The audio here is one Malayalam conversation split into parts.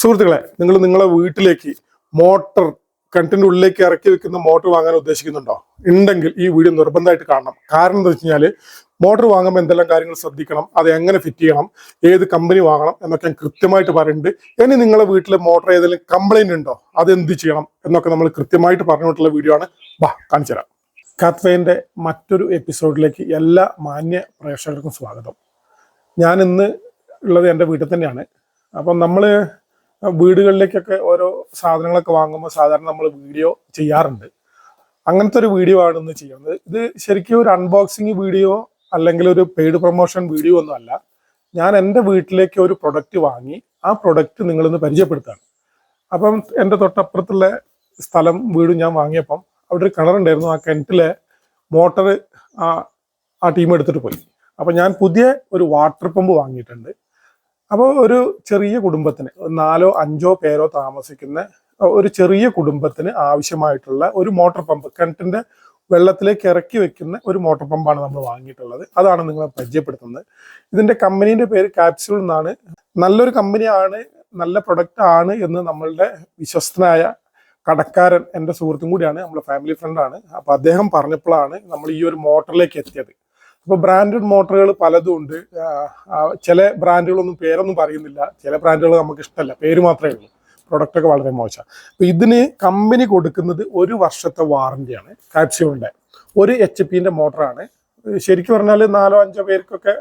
സുഹൃത്തുക്കളെ നിങ്ങൾ നിങ്ങളെ വീട്ടിലേക്ക് മോട്ടർ കിണറ്റിന്റെ ഉള്ളിലേക്ക് ഇറക്കി വെക്കുന്ന മോട്ടർ വാങ്ങാൻ ഉദ്ദേശിക്കുന്നുണ്ടോ? ഉണ്ടെങ്കിൽ ഈ വീഡിയോ നിർബന്ധമായിട്ട് കാണണം. കാരണം എന്താ വെച്ച് കഴിഞ്ഞാൽ മോട്ടർ വാങ്ങുമ്പോൾ എന്തെല്ലാം കാര്യങ്ങൾ ശ്രദ്ധിക്കണം അത് എങ്ങനെ ഫിറ്റ് ചെയ്യണം ഏത് കമ്പനി വാങ്ങണം എന്നൊക്കെ ഞാൻ കൃത്യമായിട്ട് പറയുന്നുണ്ട് ഇനി നിങ്ങളെ വീട്ടിലെ മോട്ടർ ഏതെങ്കിലും കംപ്ലൈന്റ് ഉണ്ടോ? അത് എന്ത് ചെയ്യണം എന്നൊക്കെ നമ്മൾ കൃത്യമായിട്ട് പറഞ്ഞിട്ടുള്ള വീഡിയോ ആണ്. വാ കാണിച്ചു തരാം. കത്വേന്റെ മറ്റൊരു എപ്പിസോഡിലേക്ക് എല്ലാ മാന്യ പ്രേക്ഷകർക്കും സ്വാഗതം. ഞാൻ ഇന്ന് ഉള്ളത് എന്റെ വീട്ടിൽ തന്നെയാണ്. അപ്പം നമ്മൾ വീടുകളിലേക്കൊക്കെ ഓരോ സാധനങ്ങളൊക്കെ വാങ്ങുമ്പോൾ സാധാരണ നമ്മൾ വീഡിയോ ചെയ്യാറുണ്ട്. അങ്ങനത്തെ ഒരു വീഡിയോ ആണ് ഇന്ന് ചെയ്യുന്നത്. ഇത് ശരിക്കും ഒരു അൺബോക്സിങ് വീഡിയോ അല്ലെങ്കിൽ ഒരു പെയ്ഡ് പ്രൊമോഷൻ വീഡിയോ ഒന്നും അല്ല. ഞാൻ എന്റെ വീട്ടിലേക്ക് ഒരു പ്രൊഡക്റ്റ് വാങ്ങി ആ പ്രൊഡക്റ്റ് നിങ്ങളിന്ന് പരിചയപ്പെടുത്താണ് അപ്പം എന്റെ തൊട്ടപ്പുറത്തുള്ള സ്ഥലം വീടും ഞാൻ വാങ്ങിയപ്പം അവിടെ ഒരു കിണറുണ്ടായിരുന്നു ആ കിണറ്റിലെ മോട്ടർ ആ ആ ടീം എടുത്തിട്ട് പോയി. അപ്പം ഞാൻ പുതിയ ഒരു വാട്ടർ പമ്പ് വാങ്ങിയിട്ടുണ്ട്. അപ്പോൾ ഒരു ചെറിയ കുടുംബത്തിന് നാലോ അഞ്ചോ പേരോ താമസിക്കുന്ന ഒരു ചെറിയ കുടുംബത്തിന് ആവശ്യമായിട്ടുള്ള ഒരു മോട്ടോർ പമ്പ് കിണറ്റിന്റെ വെള്ളത്തിലേക്ക് ഇറക്കി വെക്കുന്ന ഒരു മോട്ടോർ പമ്പാണ് നമ്മൾ വാങ്ങിയിട്ടുള്ളത്. അതാണ് നിങ്ങളെ പരിചയപ്പെടുത്തുന്നത്. ഇതിന്റെ കമ്പനീന്റെ പേര് കാപ്സ്യൂൾ എന്നാണ്. നല്ലൊരു കമ്പനിയാണ് നല്ല പ്രൊഡക്റ്റ് ആണ് എന്ന് നമ്മളുടെ വിശ്വസ്തനായ കടക്കാരൻ എന്റെ സുഹൃത്തും കൂടിയാണ് നമ്മുടെ ഫാമിലി ഫ്രണ്ടാണ്. അപ്പോൾ അദ്ദേഹം പറഞ്ഞപ്പോഴാണ് നമ്മൾ ഈ ഒരു മോട്ടറിലേക്ക് എത്തിയത്. അപ്പൊ ബ്രാൻഡഡ് മോട്ടറുകൾ പലതും ഉണ്ട്. ചില ബ്രാൻഡുകളൊന്നും പേരൊന്നും പറയുന്നില്ല. ചില ബ്രാൻഡുകൾ നമുക്ക് ഇഷ്ടമല്ല. പേര് മാത്രമേ ഉള്ളൂ. പ്രൊഡക്റ്റ് ഒക്കെ വളരെ മോശം അപ്പൊ ഇതിന് കമ്പനി കൊടുക്കുന്നത് ഒരു വർഷത്തെ വാറന്റിയാണ് കാപ്സ്യൂണിന്റെ ഒരു എച്ച് പിന്റെ മോട്ടറാണ് ശരിക്കും പറഞ്ഞാൽ നാലോ അഞ്ചോ പേർക്കൊക്കെ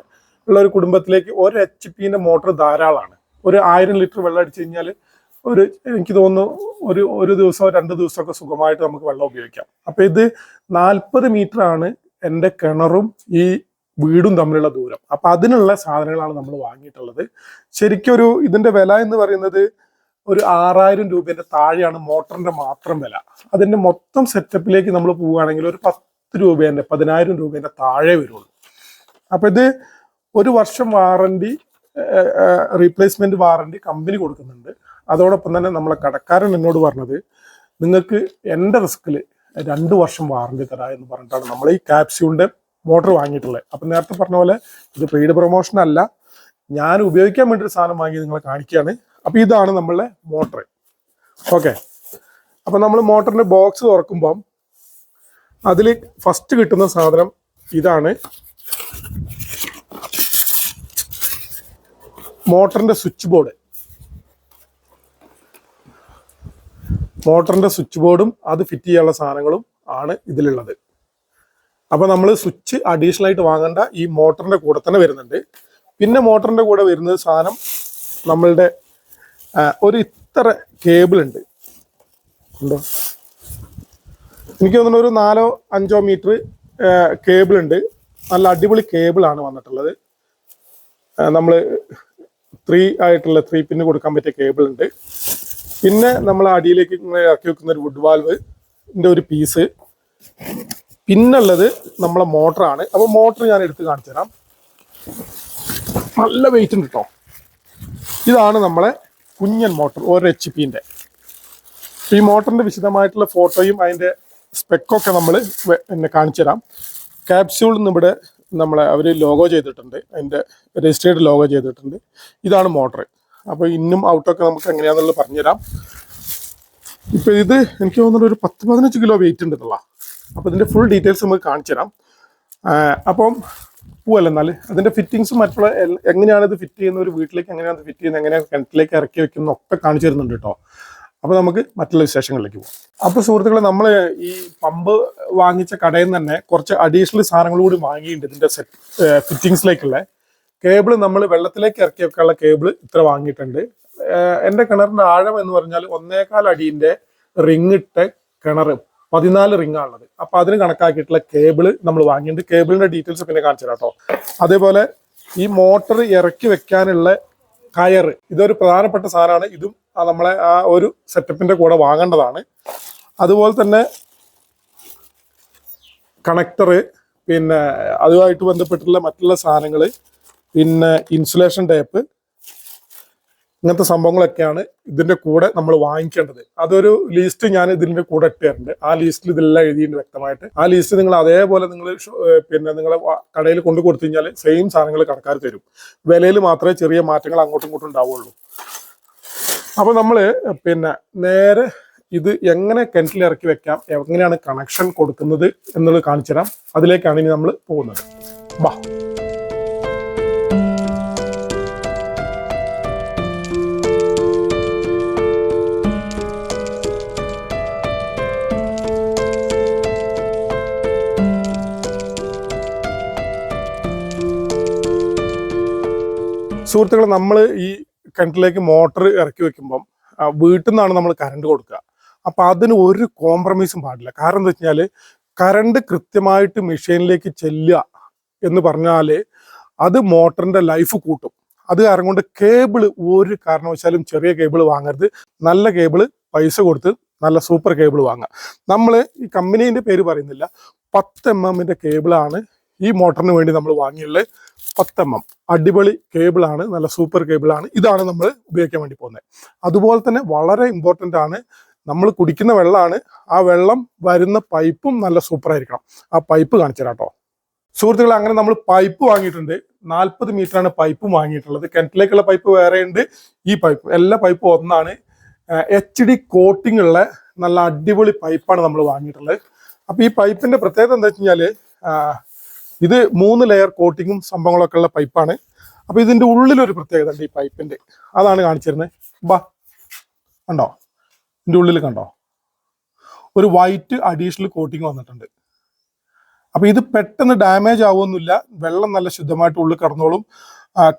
ഉള്ള ഒരു കുടുംബത്തിലേക്ക് ഒരു എച്ച് പിന്റെ മോട്ടർ ധാരാളമാണ്. ഒരു ആയിരം ലിറ്റർ വെള്ളം അടിച്ചു കഴിഞ്ഞാൽ ഒരു എനിക്ക് തോന്നുന്നു ഒരു ഒരു ദിവസം രണ്ട് ദിവസമൊക്കെ സുഖമായിട്ട് നമുക്ക് വെള്ളം ഉപയോഗിക്കാം. അപ്പൊ ഇത് നാൽപ്പത് മീറ്റർ ആണ് എന്റെ കിണറും ഈ വീടും തമ്മിലുള്ള ദൂരം. അപ്പൊ അതിനുള്ള സാധനങ്ങളാണ് നമ്മൾ വാങ്ങിയിട്ടുള്ളത്. ശരിക്കും ഒരു ഇതിന്റെ വില എന്ന് പറയുന്നത് ഒരു ആറായിരം രൂപേന്റെ താഴെയാണ് മോട്ടറിന്റെ മാത്രം വില. അതിന്റെ മൊത്തം സെറ്റപ്പിലേക്ക് നമ്മൾ പോവുകയാണെങ്കിൽ ഒരു പത്ത് രൂപേന്റെ പതിനായിരം രൂപേന്റെ താഴെ വരുള്ളൂ. അപ്പൊ ഇത് ഒരു വർഷം വാറണ്ടി റീപ്ലേസ്മെന്റ് വാറണ്ടി കമ്പനി കൊടുക്കുന്നുണ്ട്. അതോടൊപ്പം തന്നെ നമ്മളെ കടക്കാരൻ എന്നോട് പറഞ്ഞത് നിങ്ങൾക്ക് എന്റെ റിസ്കിൽ രണ്ട് വർഷം വാറണ്ടി തരാം എന്ന് പറഞ്ഞിട്ടാണ് നമ്മൾ ഈ കാപ്സ്യൂളിന്റെ മോട്ടർ വാങ്ങിയിട്ടുള്ളത്. അപ്പൊ നേരത്തെ പറഞ്ഞ പോലെ ഇത് പെയ്ഡ് പ്രൊമോഷൻ അല്ല. ഞാൻ ഉപയോഗിക്കാൻ വേണ്ടി ഒരു സാധനം വാങ്ങി നിങ്ങളെ കാണിക്കുകയാണ്. അപ്പൊ ഇതാണ് നമ്മളുടെ മോട്ടർ ഓക്കെ അപ്പൊ നമ്മൾ മോട്ടറിന്റെ ബോക്സ് തുറക്കുമ്പം അതിൽ ഫസ്റ്റ് കിട്ടുന്ന സാധനം ഇതാണ്. മോട്ടറിന്റെ സ്വിച്ച് ബോർഡ് മോട്ടറിന്റെ സ്വിച്ച് ബോർഡും അത് ഫിറ്റ് ചെയ്യാനുള്ള സാധനങ്ങളും ആണ് ഇതിലുള്ളത്. അപ്പൊ നമ്മൾ സ്വിച്ച് അഡീഷണൽ ആയിട്ട് വാങ്ങേണ്ട ഈ മോട്ടറിന്റെ കൂടെ തന്നെ വരുന്നുണ്ട്. പിന്നെ മോട്ടറിന്റെ കൂടെ വരുന്ന സാധനം നമ്മളുടെ ഒരു ഇത്ര കേബിൾ ഉണ്ട്. ഉണ്ടോ? എനിക്ക് തോന്നുന്നു ഒരു നാലോ അഞ്ചോ മീറ്റർ കേബിൾ ഉണ്ട്. നല്ല അടിപൊളി കേബിൾ ആണ് വന്നിട്ടുള്ളത്. നമ്മൾ ത്രീ ആയിട്ടുള്ള ത്രീ പിന്ന് കൊടുക്കാൻ പറ്റിയ കേബിൾ ഉണ്ട്. പിന്നെ നമ്മൾ അടിയിലേക്ക് ഇങ്ങനെ ഇറക്കി വെക്കുന്ന ഒരു വുഡ് വാൽവ് ഒരു പീസ് പിന്നുള്ളത് നമ്മളെ മോട്ടറാണ് അപ്പൊ മോട്ടർ ഞാൻ എടുത്ത് കാണിച്ചു തരാം. നല്ല വെയിറ്റ് ഉണ്ട് കേട്ടോ ഇതാണ് നമ്മളെ കുഞ്ഞൻ മോട്ടർ ഒരു എച്ച് പിന്റെ ഈ മോട്ടറിന്റെ വിശദമായിട്ടുള്ള ഫോട്ടോയും അതിന്റെ സ്പെക്കൊക്കെ നമ്മൾ എന്നെ കാണിച്ചു തരാം. ക്യാപ്സ്യൂൾ ഇവിടെ നമ്മളെ അവർ ലോഗോ ചെയ്തിട്ടുണ്ട്. അതിന്റെ രജിസ്റ്റേർഡ് ലോഗോ ചെയ്തിട്ടുണ്ട്. ഇതാണ് മോട്ടർ അപ്പോൾ ഇന്നും ഔട്ടൊക്കെ നമുക്ക് എങ്ങനെയാണെന്നുള്ളത് പറഞ്ഞുതരാം. ഇപ്പൊ ഇത് എനിക്ക് തോന്നുന്നു ഒരു പത്ത് പതിനഞ്ച് കിലോ വെയിറ്റ് ഉണ്ട് അപ്പോൾ അപ്പൊ ഇതിന്റെ ഫുൾ ഡീറ്റെയിൽസ് നമുക്ക് കാണിച്ചു തരാം. അപ്പം പോവല്ല എന്നാൽ അതിന്റെ ഫിറ്റിങ്സും മറ്റുള്ള എങ്ങനെയാണ് ഇത് ഫിറ്റ് ചെയ്യുന്ന ഒരു വീട്ടിലേക്ക് എങ്ങനെയാണ് ഫിറ്റ് ചെയ്യുന്നത്? എങ്ങനെയാണ് കിണറ്റിലേക്ക് ഇറക്കി വെക്കുന്നത് ഒക്കെ കാണിച്ചു തരുന്നുണ്ട് കേട്ടോ. അപ്പൊ നമുക്ക് മറ്റുള്ള വിശേഷങ്ങളിലേക്ക് പോകാം അപ്പൊ സുഹൃത്തുക്കളെ നമ്മൾ ഈ പമ്പ് വാങ്ങിച്ച കടയിൽ നിന്ന് തന്നെ കുറച്ച് അഡീഷണൽ സാധനങ്ങൾ കൂടി വാങ്ങിയിട്ടുണ്ട് ഇതിന്റെ സെറ്റ് ഫിറ്റിങ്സിലേക്കുള്ള കേബിൾ നമ്മൾ വെള്ളത്തിലേക്ക് ഇറക്കി വെക്കാനുള്ള കേബിൾ ഇത്ര വാങ്ങിയിട്ടുണ്ട്. എന്റെ എന്റെ കിണറിന്റെ ആഴം എന്ന് പറഞ്ഞാൽ ഒന്നേകാൽ അടിന്റെ റിങ് ഇട്ട കിണർ പതിനാല് റിംഗ് ആണുള്ളത് അപ്പൊ അതിന് കണക്കാക്കിയിട്ടുള്ള കേബിൾ നമ്മൾ വാങ്ങിയിട്ടുണ്ട്. കേബിളിന്റെ ഡീറ്റെയിൽസ് പിന്നെ കാണിച്ചു കേട്ടോ. അതേപോലെ ഈ മോട്ടർ ഇറക്കി വെക്കാനുള്ള കയർ ഇതൊരു പ്രധാനപ്പെട്ട സാധനമാണ്. ഇതും നമ്മളെ ആ ഒരു സെറ്റപ്പിന്റെ കൂടെ വാങ്ങേണ്ടതാണ്. അതുപോലെ തന്നെ കണക്ടർ പിന്നെ അതുമായിട്ട് ബന്ധപ്പെട്ടുള്ള മറ്റുള്ള സാധനങ്ങൾ പിന്നെ ഇൻസുലേഷൻ ടേപ്പ് ഇങ്ങനത്തെ സംഭവങ്ങളൊക്കെയാണ് ഇതിന്റെ കൂടെ നമ്മൾ വാങ്ങിക്കേണ്ടത്. അതൊരു ലിസ്റ്റ് ഞാൻ ഇതിന്റെ കൂടെ ഇട്ടിട്ടുണ്ട്. ആ ലിസ്റ്റിൽ ഇതെല്ലാം എഴുതിയിട്ടുണ്ട് വ്യക്തമായിട്ട്. ആ ലിസ്റ്റ് നിങ്ങൾ അതേപോലെ നിങ്ങൾ പിന്നെ നിങ്ങൾ കടയിൽ കൊണ്ടു കൊടുത്തു കഴിഞ്ഞാൽ സെയിം സാധനങ്ങൾ കടക്കാർ തരും. വിലയിൽ മാത്രമേ ചെറിയ മാറ്റങ്ങൾ അങ്ങോട്ടും ഇങ്ങോട്ടും ഉണ്ടാവുള്ളൂ. അപ്പൊ നമ്മൾ പിന്നെ നേരെ ഇത് എങ്ങനെ കിണറ്റിൽ ഇറക്കി വെക്കാം എങ്ങനെയാണ് കണക്ഷൻ കൊടുക്കുന്നത് എന്നുള്ളത് കാണിച്ചു തരാം അതിലേക്കാണ് ഇനി നമ്മൾ പോകുന്നത്. ബാ. സുഹൃത്തുക്കളെ നമ്മൾ ഈ കിണറ്റിലേക്ക് മോട്ടർ ഇറക്കി വെക്കുമ്പം വീട്ടിൽ നിന്നാണ് നമ്മൾ കറണ്ട് കൊടുക്കുക. അപ്പൊ അതിന് ഒരു കോംപ്രമൈസും പാടില്ല. കാരണം എന്താ വെച്ചാൽ കറണ്ട് കൃത്യമായിട്ട് മെഷീനിലേക്ക് ചെല്ലുക എന്ന് പറഞ്ഞാൽ അത് മോട്ടറിന്റെ ലൈഫ് കൂട്ടും. അത് കാരണം കൊണ്ട് കേബിൾ ഒരു കാരണവശാലും ചെറിയ കേബിൾ വാങ്ങരുത്. നല്ല കേബിൾ പൈസ കൊടുത്ത് നല്ല സൂപ്പർ കേബിൾ വാങ്ങുക. നമ്മൾ ഈ കമ്പനീന്റെ പേര് പറയുന്നില്ല. പത്ത് എം എമ്മിന്റെ കേബിളാണ് ഈ മോട്ടറിന് വേണ്ടി നമ്മൾ വാങ്ങിയുള്ള പത്ത് എം അടിപൊളി കേബിളാണ് നല്ല സൂപ്പർ കേബിളാണ് ഇതാണ് നമ്മൾ ഉപയോഗിക്കാൻ വേണ്ടി പോകുന്നത്. അതുപോലെ തന്നെ വളരെ ഇമ്പോർട്ടന്റ് ആണ് നമ്മൾ കുടിക്കുന്ന വെള്ളമാണ് ആ വെള്ളം വരുന്ന പൈപ്പും നല്ല സൂപ്പർ ആയിരിക്കണം. ആ പൈപ്പ് കാണിച്ചു തരാം കേട്ടോ. സുഹൃത്തുക്കളെ അങ്ങനെ നമ്മൾ പൈപ്പ് വാങ്ങിയിട്ടുണ്ട്. നാൽപ്പത് ആണ് പൈപ്പ് വാങ്ങിയിട്ടുള്ളത്. കിണറ്റിലേക്കുള്ള പൈപ്പ് വേറെ ഉണ്ട്. ഈ പൈപ്പ് എല്ലാ പൈപ്പും ഒന്നാണ്. എച്ച് ഡി കോട്ടിംഗ് ഉള്ള നല്ല അടിപൊളി പൈപ്പാണ് നമ്മൾ വാങ്ങിയിട്ടുള്ളത്. അപ്പോൾ ഈ പൈപ്പിന്റെ പ്രത്യേകത എന്താ വെച്ച് കഴിഞ്ഞാൽ ആ, ഇത് മൂന്ന് ലെയർ കോട്ടിങ്ങും സംഭവങ്ങളൊക്കെ ഉള്ള പൈപ്പാണ് അപ്പൊ ഇതിന്റെ ഉള്ളിലൊരു പ്രത്യേകത ഉണ്ട് ഈ പൈപ്പിന്റെ അതാണ് കാണിച്ചിരുന്നത്. ബാ കണ്ടോ? ഇതിന്റെ ഉള്ളിൽ കണ്ടോ? ഒരു വൈറ്റ് അഡീഷണൽ കോട്ടിങ് വന്നിട്ടുണ്ട്. അപ്പൊ ഇത് പെട്ടെന്ന് ഡാമേജ് ആവുമൊന്നുമില്ല വെള്ളം നല്ല ശുദ്ധമായിട്ട് ഉള്ളിൽ കടന്നോളും.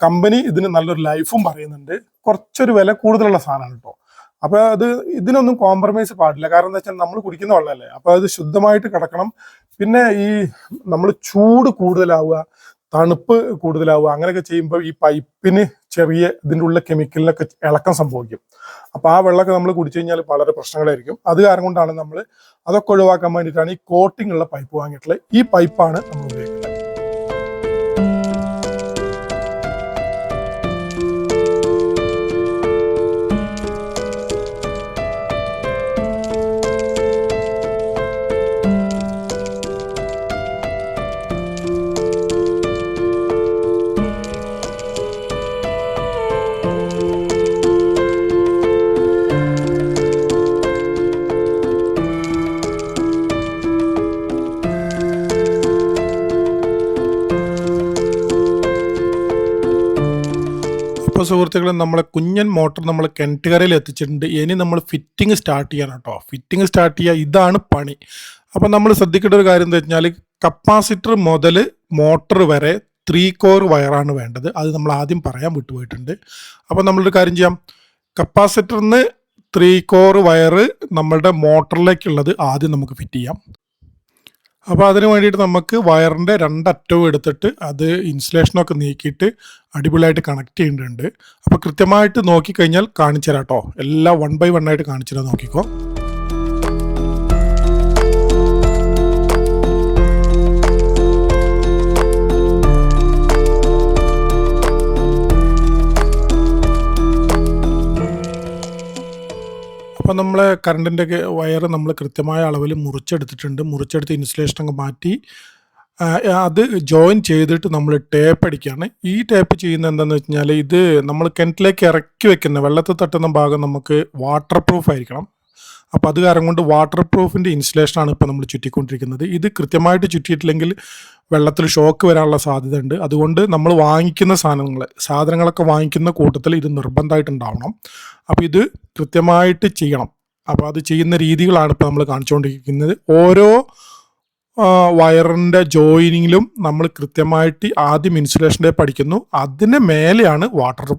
കമ്പനി ഇതിന് നല്ലൊരു ലൈഫും പറയുന്നുണ്ട്. കുറച്ചൊരു വില കൂടുതലുള്ള സാധനമാണ് കേട്ടോ. അപ്പൊ അത് ഇതിനൊന്നും കോംപ്രമൈസ് പാടില്ല. കാരണം എന്താ വെച്ചാൽ നമ്മൾ കുടിക്കുന്ന വെള്ളമല്ലേ? അപ്പൊ അത് ശുദ്ധമായിട്ട് കിടക്കണം. പിന്നെ ഈ നമ്മൾ ചൂട് കൂടുതലാവുക തണുപ്പ് കൂടുതലാവുക അങ്ങനെയൊക്കെ ചെയ്യുമ്പോൾ ഈ പൈപ്പിന് ചെറിയ ഇതിന്റെ ഉള്ള കെമിക്കലിനൊക്കെ ഇളക്കം സംഭവിക്കും. അപ്പോൾ ആ വെള്ളമൊക്കെ നമ്മൾ കുടിച്ചു കഴിഞ്ഞാൽ വളരെ പ്രശ്നങ്ങളായിരിക്കും. അത് കാരണം കൊണ്ടാണ് നമ്മൾ അതൊക്കെ ഒഴിവാക്കാൻ വേണ്ടിയിട്ടാണ് ഈ കോട്ടിംഗ് ഉള്ള പൈപ്പ് വാങ്ങിയിട്ടുള്ളത്. ഈ പൈപ്പാണ് നമ്മൾ ഉപയോഗിക്കുന്നത്. സുഹൃത്തുക്കളെ നമ്മളെ കുഞ്ഞൻ മോട്ടർ നമ്മൾ കിണറ്റുകരയിൽ എത്തിച്ചിട്ടുണ്ട്. ഇനി നമ്മൾ ഫിറ്റിംഗ് സ്റ്റാർട്ട് ചെയ്യണം കേട്ടോ. ഫിറ്റിംഗ് സ്റ്റാർട്ട് ചെയ്യുക ഇതാണ് പണി. അപ്പോൾ നമ്മൾ ശ്രദ്ധിക്കേണ്ട ഒരു കാര്യം എന്താ വെച്ചാൽ കപ്പാസിറ്റർ മുതൽ മോട്ടർ വരെ ത്രീ കോർ വയറാണ് വേണ്ടത്. അത് നമ്മൾ ആദ്യം പറയാൻ വിട്ടുപോയിട്ടുണ്ട്. അപ്പോൾ നമ്മളൊരു കാര്യം ചെയ്യാം. കപ്പാസിറ്ററിന് ത്രീ കോർ വയറ് നമ്മളുടെ മോട്ടറിലേക്കുള്ളത് ആദ്യം നമുക്ക് ഫിറ്റ് ചെയ്യാം. അപ്പോൾ അതിന് വേണ്ടിയിട്ട് നമുക്ക് വയറിന്റെ രണ്ടറ്റവും എടുത്തിട്ട് അത് ഇൻസുലേഷനൊക്കെ നീക്കിയിട്ട് അടിപൊളിയായിട്ട് കണക്ട് ചെയ്യേണ്ടതുണ്ട് അപ്പോൾ കൃത്യമായിട്ട് നോക്കിക്കഴിഞ്ഞാൽ കാണിച്ചു തരാം കേട്ടോ എല്ലാം വൺ ബൈ വൺ ആയിട്ട് കാണിച്ചു തരാം നോക്കിക്കോ. അപ്പോൾ നമ്മൾ കറണ്ടിന്റെ വയർ നമ്മൾ കൃത്യമായ അളവിൽ മുറിച്ചെടുത്തിട്ടുണ്ട്. മുറിച്ചെടുത്ത് ഇൻസുലേഷൻ അങ്ങ് മാറ്റി അത് ജോയിൻ ചെയ്തിട്ട് നമ്മൾ ടേപ്പ് അടിക്കുകയാണ് ഈ ടേപ്പ് ചെയ്യുന്ന എന്താണെന്ന് വെച്ച് കഴിഞ്ഞാൽ ഇത് നമ്മൾ കിണറ്റിലേക്ക് ഇറക്കി വെക്കുന്ന വെള്ളത്തിൽ തട്ടുന്ന ഭാഗം നമുക്ക് വാട്ടർ പ്രൂഫ് ആയിരിക്കണം. അപ്പോൾ അത് കാരണം കൊണ്ട് വാട്ടർ പ്രൂഫിന്റെ ഇൻസുലേഷനാണ് ഇപ്പോൾ നമ്മൾ ചുറ്റിക്കൊണ്ടിരിക്കുന്നത്. ഇത് കൃത്യമായിട്ട് ചുറ്റിയിട്ടില്ലെങ്കിൽ വെള്ളത്തിൽ ഷോക്ക് വരാനുള്ള സാധ്യത ഉണ്ട് അതുകൊണ്ട് നമ്മൾ വാങ്ങിക്കുന്ന സാധനങ്ങൾ സാധനങ്ങളൊക്കെ വാങ്ങിക്കുന്ന കൂട്ടത്തിൽ ഇത് നിർബന്ധമായിട്ടുണ്ടാവണം. അപ്പോൾ ഇത് കൃത്യമായിട്ട് ചെയ്യണം. അപ്പോൾ അത് ചെയ്യുന്ന രീതികളാണ് ഇപ്പോൾ നമ്മൾ കാണിച്ചുകൊണ്ടിരിക്കുന്നത്. ഓരോ വയറിന്റെ ജോയിനിങ്ങിലും നമ്മൾ കൃത്യമായിട്ട് ആദ്യം ഇൻസുലേഷൻ ടേപ്പ് അടിക്കുന്നു. അതിന് മേലെയാണ് വാട്ടർ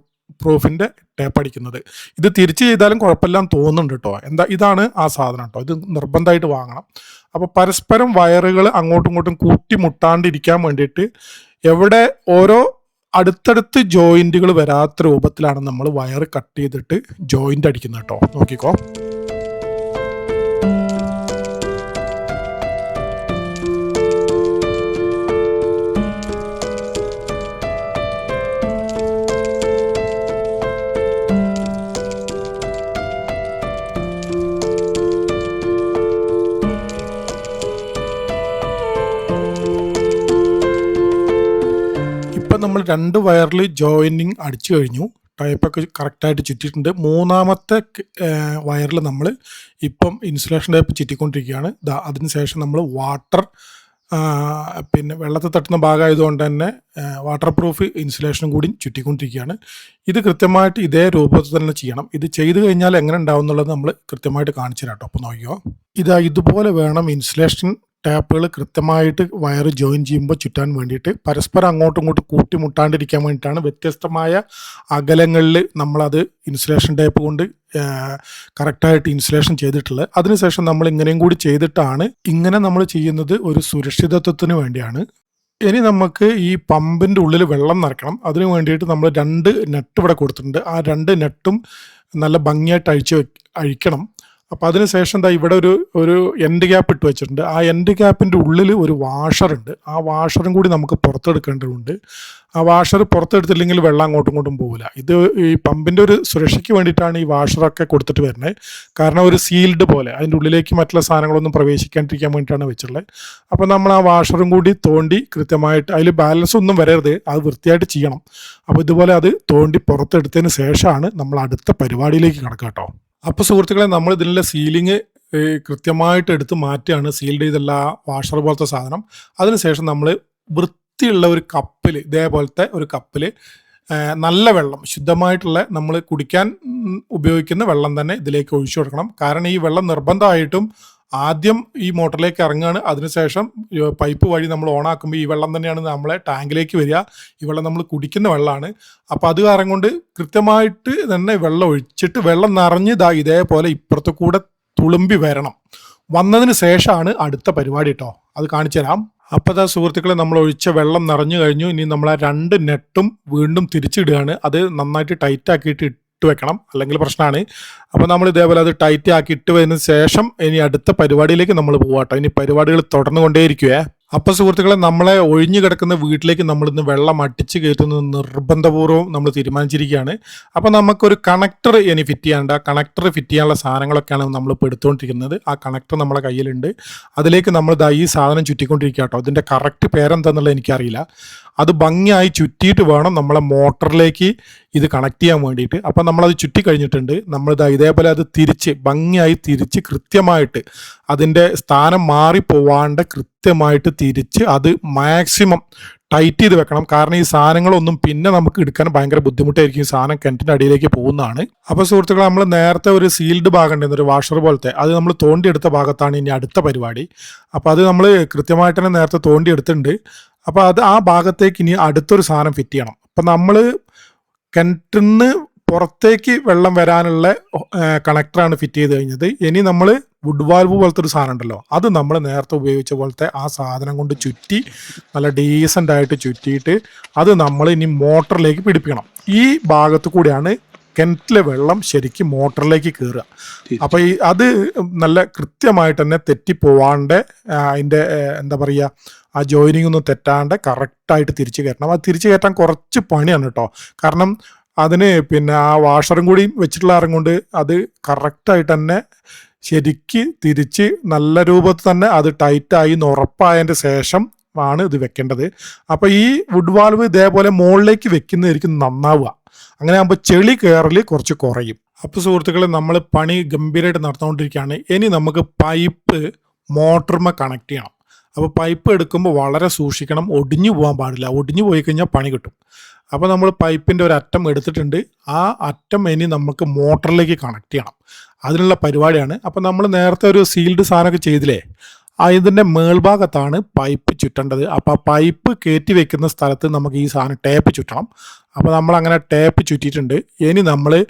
പ്രൂഫിന്റെ ടേപ്പ് അടിക്കുന്നത്. ഇത് തിരിച്ച് ചെയ്താലും കുഴപ്പമില്ലാന്ന് തോന്നുന്നുണ്ട് കേട്ടോ എന്താ ഇതാണ് ആ സാധനം കേട്ടോ ഇത് നിർബന്ധമായിട്ട് വാങ്ങണം. അപ്പോൾ പരസ്പരം വയറുകൾ അങ്ങോട്ടും ഇങ്ങോട്ടും കൂട്ടിമുട്ടാണ്ടിരിക്കാൻ വേണ്ടിയിട്ട് എവിടെ ഓരോ അടുത്തടുത്ത് ജോയിന്റുകൾ വരാത്ത രൂപത്തിലാണ് നമ്മൾ വയർ കട്ട് ചെയ്തിട്ട് ജോയിന്റ് അടിക്കുന്നത് കേട്ടോ നോക്കിക്കോ. നമ്മൾ രണ്ട് വയറിൽ ജോയിനിങ് അടിച്ചു കഴിഞ്ഞു. ടൈപ്പൊക്കെ കറക്റ്റായിട്ട് ചുറ്റിയിട്ടുണ്ട്. മൂന്നാമത്തെ വയറിൽ നമ്മൾ ഇപ്പം ഇൻസുലേഷൻ ടൈപ്പ് ചുറ്റിക്കൊണ്ടിരിക്കുകയാണ്. ദാ അതിന് ശേഷം നമ്മൾ വാട്ടർ പിന്നെ വെള്ളത്തിൽ തട്ടുന്ന ഭാഗമായതുകൊണ്ട് തന്നെ വാട്ടർ പ്രൂഫ് ഇൻസുലേഷനും കൂടി ചുറ്റിക്കൊണ്ടിരിക്കുകയാണ്. ഇത് കൃത്യമായിട്ട് ഇതേ രൂപത്തിൽ തന്നെ ചെയ്യണം. ഇത് ചെയ്തു കഴിഞ്ഞാൽ എങ്ങനെ ഉണ്ടാവും എന്നുള്ളത് നമ്മൾ കൃത്യമായിട്ട് കാണിച്ചു തരാം കേട്ടോ. അപ്പോൾ നോക്കിയോ ഇതാ ഇതുപോലെ വേണം ഇൻസുലേഷൻ ടാപ്പുകൾ കൃത്യമായിട്ട് വയർ ജോയിൻ ചെയ്യുമ്പോൾ ചുറ്റാൻ വേണ്ടിയിട്ട് പരസ്പരം അങ്ങോട്ടും ഇങ്ങോട്ടും കൂട്ടിമുട്ടാണ്ടിരിക്കാൻ വേണ്ടിയിട്ടാണ് വ്യത്യസ്തമായ അകലങ്ങളിൽ നമ്മളത് ഇൻസുലേഷൻ ടേപ്പ് കൊണ്ട് കറക്റ്റായിട്ട് ഇൻസുലേഷൻ ചെയ്തിട്ടുള്ളത്. അതിനുശേഷം നമ്മൾ ഇങ്ങനെയും കൂടി ചെയ്തിട്ടാണ് ഇങ്ങനെ നമ്മൾ ചെയ്യുന്നത് ഒരു സുരക്ഷിതത്വത്തിന് വേണ്ടിയാണ്. ഇനി നമുക്ക് ഈ പമ്പിന്റെ ഉള്ളിൽ വെള്ളം നിറക്കണം അതിന് വേണ്ടിയിട്ട് നമ്മൾ രണ്ട് നെട്ട് ഇവിടെ കൊടുത്തിട്ടുണ്ട്. ആ രണ്ട് നെട്ടും നല്ല ഭംഗിയായിട്ട് അഴിച്ച് അഴിക്കണം. അപ്പം അതിനുശേഷം എന്താ ഇവിടെ ഒരു ഒരു എൻഡ് ഗ്യാപ്പ് ഇട്ട് വെച്ചിട്ടുണ്ട്. ആ എൻഡ് ഗ്യാപ്പിന്റെ ഉള്ളിൽ ഒരു വാഷറുണ്ട് ആ വാഷറും കൂടി നമുക്ക് പുറത്തെടുക്കേണ്ടതുണ്ട്. ആ വാഷർ പുറത്തെടുത്തില്ലെങ്കിൽ വെള്ളം അങ്ങോട്ടും ഇങ്ങോട്ടും പോകില്ല ഇത് ഈ പമ്പിന്റെ ഒരു സുരക്ഷയ്ക്ക് വേണ്ടിയിട്ടാണ് ഈ വാഷറൊക്കെ കൊടുത്തിട്ട് വരുന്നത് കാരണം ഒരു സീൽഡ് പോലെ. അതിന്റെ ഉള്ളിലേക്ക് മറ്റുള്ള സാധനങ്ങളൊന്നും പ്രവേശിക്കാണ്ടിരിക്കാൻ വേണ്ടിയിട്ടാണ് വെച്ചിട്ടുള്ളത് അപ്പോൾ നമ്മൾ ആ വാഷറും കൂടി തോണ്ടി കൃത്യമായിട്ട് അതിൽ ബാലൻസ് ഒന്നും വരരുത്. അത് വൃത്തിയായിട്ട് ചെയ്യണം. അപ്പോൾ ഇതുപോലെ അത് തോണ്ടി പുറത്തെടുത്തതിന് ശേഷമാണ് നമ്മൾ അടുത്ത പരിപാടിയിലേക്ക് കിടക്കുക കേട്ടോ അപ്പോൾ സുഹൃത്തുക്കളെ നമ്മൾ ഇതിലെ സീലിംഗ് കൃത്യമായിട്ട് എടുത്ത് മാറ്റുകയാണ്. സീൽഡ് ചെയ്തുള്ള വാഷർ പോലത്തെ സാധനം. അതിനുശേഷം നമ്മൾ വൃത്തിയുള്ള ഒരു കപ്പിൽ ഇതേപോലത്തെ ഒരു കപ്പിൽ നല്ല വെള്ളം ശുദ്ധമായിട്ടുള്ള നമ്മൾ കുടിക്കാൻ ഉപയോഗിക്കുന്ന വെള്ളം തന്നെ ഇതിലേക്ക് ഒഴിച്ചു കൊടുക്കണം. കാരണം ഈ വെള്ളം നിർബന്ധമായിട്ടും ആദ്യം ഈ മോട്ടറിലേക്ക് ഇറങ്ങുകയാണ്. അതിനുശേഷം പൈപ്പ് വഴി നമ്മൾ ഓണാക്കുമ്പോൾ ഈ വെള്ളം തന്നെയാണ് നമ്മളെ ടാങ്കിലേക്ക് വരിക. ഈ വെള്ളം നമ്മൾ കുടിക്കുന്ന വെള്ളമാണ്. അപ്പോൾ അത് കാരണം കൊണ്ട് കൃത്യമായിട്ട് തന്നെ വെള്ളം ഒഴിച്ചിട്ട് വെള്ളം നിറഞ്ഞ് ഇതാ ഇതേപോലെ ഇപ്പുറത്ത് കൂടെ തുളുമ്പി വരണം. വന്നതിന് ശേഷമാണ് അടുത്ത പരിപാടി കേട്ടോ അത് കാണിച്ചു തരാം. അപ്പോൾ അതാ സുഹൃത്തുക്കളെ നമ്മൾ ഒഴിച്ച വെള്ളം നിറഞ്ഞു കഴിഞ്ഞു. ഇനി നമ്മൾ ആ രണ്ട് നെട്ടും വീണ്ടും തിരിച്ചിടുകയാണ്. അത് നന്നായിട്ട് ടൈറ്റ് ആക്കിയിട്ട് ഇട്ട് വെക്കണം അല്ലെങ്കിൽ പ്രശ്നമാണ് അപ്പോൾ നമ്മൾ ഇതേപോലെ അത് ടൈറ്റ് ആക്കി ഇട്ട് വരുന്ന ശേഷം ഇനി അടുത്ത പരിപാടിയിലേക്ക് നമ്മൾ പോവാട്ടോ. ഇനി പരിപാടികൾ തുടർന്നുകൊണ്ടേയിരിക്കുവേ. അപ്പോൾ സുഹൃത്തുക്കളെ നമ്മളെ ഒഴിഞ്ഞു കിടക്കുന്ന വീട്ടിലേക്ക് നമ്മൾ ഇന്ന് വെള്ളം അടിച്ച് കയറ്റുന്നത് നിർബന്ധപൂർവം നമ്മൾ തീരുമാനിച്ചിരിക്കുകയാണ്. അപ്പോൾ നമുക്കൊരു കണക്ടർ ഇനി ഫിറ്റ് ചെയ്യാണ്ട് ആ കണക്ടർ ഫിറ്റ് ചെയ്യാനുള്ള സാധനങ്ങളൊക്കെയാണ് നമ്മൾ ഇപ്പോൾ എടുത്തുകൊണ്ടിരിക്കുന്നത്. ആ കണക്ടർ നമ്മളെ കയ്യിലുണ്ട്. അതിലേക്ക് നമ്മൾ ദാ ഈ സാധനം ചുറ്റിക്കൊണ്ടിരിക്കുക കേട്ടോ. അതിന്റെ കറക്റ്റ് പേരെന്താന്നുള്ളത് എനിക്കറിയില്ല. അത് ഭംഗിയായി ചുറ്റിയിട്ട് വേണം നമ്മളെ മോട്ടറിലേക്ക് ഇത് കണക്ട് ചെയ്യാൻ വേണ്ടിയിട്ട്. അപ്പം നമ്മളത് ചുറ്റി കഴിഞ്ഞിട്ടുണ്ട്. നമ്മൾ ഇതാ ഇതേപോലെ അത് തിരിച്ച് ഭംഗിയായി തിരിച്ച് കൃത്യമായിട്ട് അതിന്റെ സ്ഥാനം മാറിപ്പോവാണ്ട് കൃത്യമായിട്ട് തിരിച്ച് അത് മാക്സിമം ടൈറ്റ് ചെയ്ത് വെക്കണം. കാരണം ഈ സാധനങ്ങളൊന്നും പിന്നെ നമുക്ക് എടുക്കാൻ ഭയങ്കര ബുദ്ധിമുട്ടായിരിക്കും. ഈ സാധനം കിണറ്റിന്റെ അടിയിലേക്ക് പോകുന്നതാണ്. അപ്പോൾ സുഹൃത്തുക്കളെ നമ്മൾ നേരത്തെ ഒരു സീൽഡ് ഭാഗം ഉണ്ടായിരുന്നു ഒരു വാഷർ പോലത്തെ അത് നമ്മൾ തോണ്ടിയെടുത്ത ഭാഗത്താണ് ഇനി അടുത്ത പരിപാടി. അപ്പോൾ അത് നമ്മൾ കൃത്യമായിട്ട് തന്നെ നേരത്തെ തോണ്ടിയെടുത്തിട്ടുണ്ട്. അപ്പോൾ അത് ആ ഭാഗത്തേക്ക് ഇനി അടുത്തൊരു സാധനം ഫിറ്റ് ചെയ്യണം. അപ്പം നമ്മൾ കിണറ്റിന്ന് പുറത്തേക്ക് വെള്ളം വരാനുള്ള കണക്ടറാണ് ഫിറ്റ് ചെയ്ത് കഴിഞ്ഞത്. ഇനി നമ്മൾ വുഡ് വാൽവ് പോലത്തെ ഒരു സാധനം ഉണ്ടല്ലോ. അത് നമ്മൾ നേരത്തെ ഉപയോഗിച്ച പോലത്തെ ആ സാധനം കൊണ്ട് ചുറ്റി നല്ല ഡീസന്റ് ആയിട്ട് ചുറ്റിയിട്ട് അത് നമ്മൾ ഇനി മോട്ടറിലേക്ക് പിടിപ്പിക്കണം. ഈ ഭാഗത്ത് കൂടിയാണ് കിണറ്റിലെ വെള്ളം ശരിക്കും മോട്ടറിലേക്ക് കയറുക അപ്പൊ ഈ അത് നല്ല കൃത്യമായിട്ട് തന്നെ തെറ്റിപ്പോവാണ്ട് അതിന്റെ എന്താ പറയുക ആ ജോയിനിങ് ഒന്നും തെറ്റാണ്ട് കറക്റ്റായിട്ട് തിരിച്ചു കയറ്റണം. അത് തിരിച്ചു കയറ്റാൻ കുറച്ച് പണിയാണ് കേട്ടോ. കാരണം അതിന് പിന്നെ ആ വാഷറും കൂടി വെച്ചിട്ടുള്ള ആരും കൊണ്ട് അത് കറക്റ്റായിട്ട് തന്നെ ശരിക്ക് തിരിച്ച് നല്ല രൂപത്തിൽ തന്നെ അത് ടൈറ്റായി എന്ന് ഉറപ്പായതിന്റെ ശേഷം ആണ് ഇത് വെക്കേണ്ടത്. അപ്പൊ ഈ വുഡ് വാൽവ് ഇതേപോലെ മുകളിലേക്ക് വെക്കുന്നതായിരിക്കും നന്നാവുക. അങ്ങനെ ആകുമ്പോൾ ചെളി കയറൽ കുറച്ച് കുറയും. അപ്പോൾ സുഹൃത്തുക്കളെ നമ്മൾ പണി ഗംഭീരമായിട്ട് നടന്നുകൊണ്ടിരിക്കുകയാണ്. ഇനി നമുക്ക് പൈപ്പ് മോട്ടറുമ കണക്ട് ചെയ്യണം. അപ്പോൾ പൈപ്പ് എടുക്കുമ്പോൾ വളരെ സൂക്ഷിക്കണം. ഒടിഞ്ഞു പോകാൻ പാടില്ല. ഒടിഞ്ഞു പോയി കഴിഞ്ഞാൽ പണി കിട്ടും. അപ്പോൾ നമ്മൾ പൈപ്പിന്റെ ഒരു അറ്റം എടുത്തിട്ടുണ്ട്. ആ അറ്റം ഇനി നമുക്ക് മോട്ടറിലേക്ക് കണക്ട് ചെയ്യണം. അതിനുള്ള പരിപാടിയാണ്. അപ്പോൾ നമ്മൾ നേരത്തെ ഒരു സീൽഡ് സാധനമൊക്കെ ചെയ്തില്ലേ? ഇതിന്റെ മേൽഭാഗത്താണ് പൈപ്പ് ചുറ്റേണ്ടത്. അപ്പോൾ പൈപ്പ് കയറ്റി വെക്കുന്ന സ്ഥലത്ത് നമുക്ക് ഈ സാധനം ടേപ്പ് ചുറ്റണം. അപ്പോൾ നമ്മൾ അങ്ങനെ ടേപ്പ് ചുറ്റിയിട്ടുണ്ട്. ഇനി നമ്മൾ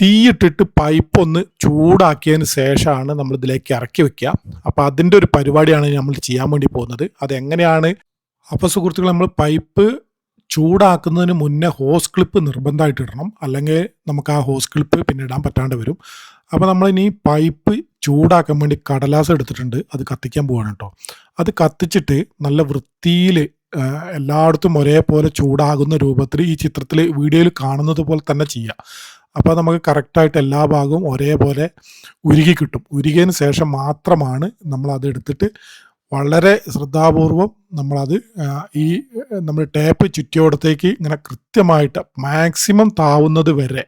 തീയിട്ടിട്ട് പൈപ്പ് ഒന്ന് ചൂടാക്കിയതിന് ശേഷമാണ് നമ്മൾ ഇതിലേക്ക് ഇറക്കി വെക്കുക. അപ്പോൾ അതിന്റെ ഒരു പരിപാടിയാണ് നമ്മൾ ചെയ്യാൻ വേണ്ടി പോകുന്നത്. അതെങ്ങനെയാണ്? അപ്പോൾ സുഹൃത്തുക്കൾ നമ്മൾ പൈപ്പ് ചൂടാക്കുന്നതിന് മുന്നേ ഹോസ് ക്ലിപ്പ് നിർബന്ധമായിട്ട് ഇടണം. അല്ലെങ്കിൽ നമുക്ക് ആ ഹോസ് ക്ലിപ്പ് പിന്നെ ഇടാൻ പറ്റാണ്ട് വരും. അപ്പോൾ നമ്മൾ ഇനി പൈപ്പ് ചൂടാക്കാൻ വേണ്ടി കടലാസ് എടുത്തിട്ടുണ്ട്. അത് കത്തിക്കാൻ പോവാണ് കേട്ടോ. അത് കത്തിച്ചിട്ട് നല്ല വൃത്തിയിൽ എല്ലായിടത്തും ഒരേപോലെ ചൂടാകുന്ന രൂപത്തിൽ ഈ ചിത്രത്തിൽ വീഡിയോയിൽ കാണുന്നത് പോലെ തന്നെ ചെയ്യാം. അപ്പോൾ നമുക്ക് കറക്റ്റായിട്ട് എല്ലാ ഭാഗവും ഒരേപോലെ ഉരുകി കിട്ടും. ഉരുകിയതിന് ശേഷം മാത്രമാണ് നമ്മൾ അത് എടുത്തിട്ട് വളരെ ശ്രദ്ധാപൂർവം നമ്മളത് ഈ നമ്മൾ ടേപ്പ് ചുറ്റിയോടത്തേക്ക് ഇങ്ങനെ കൃത്യമായിട്ട് മാക്സിമം താവുന്നത് വരെ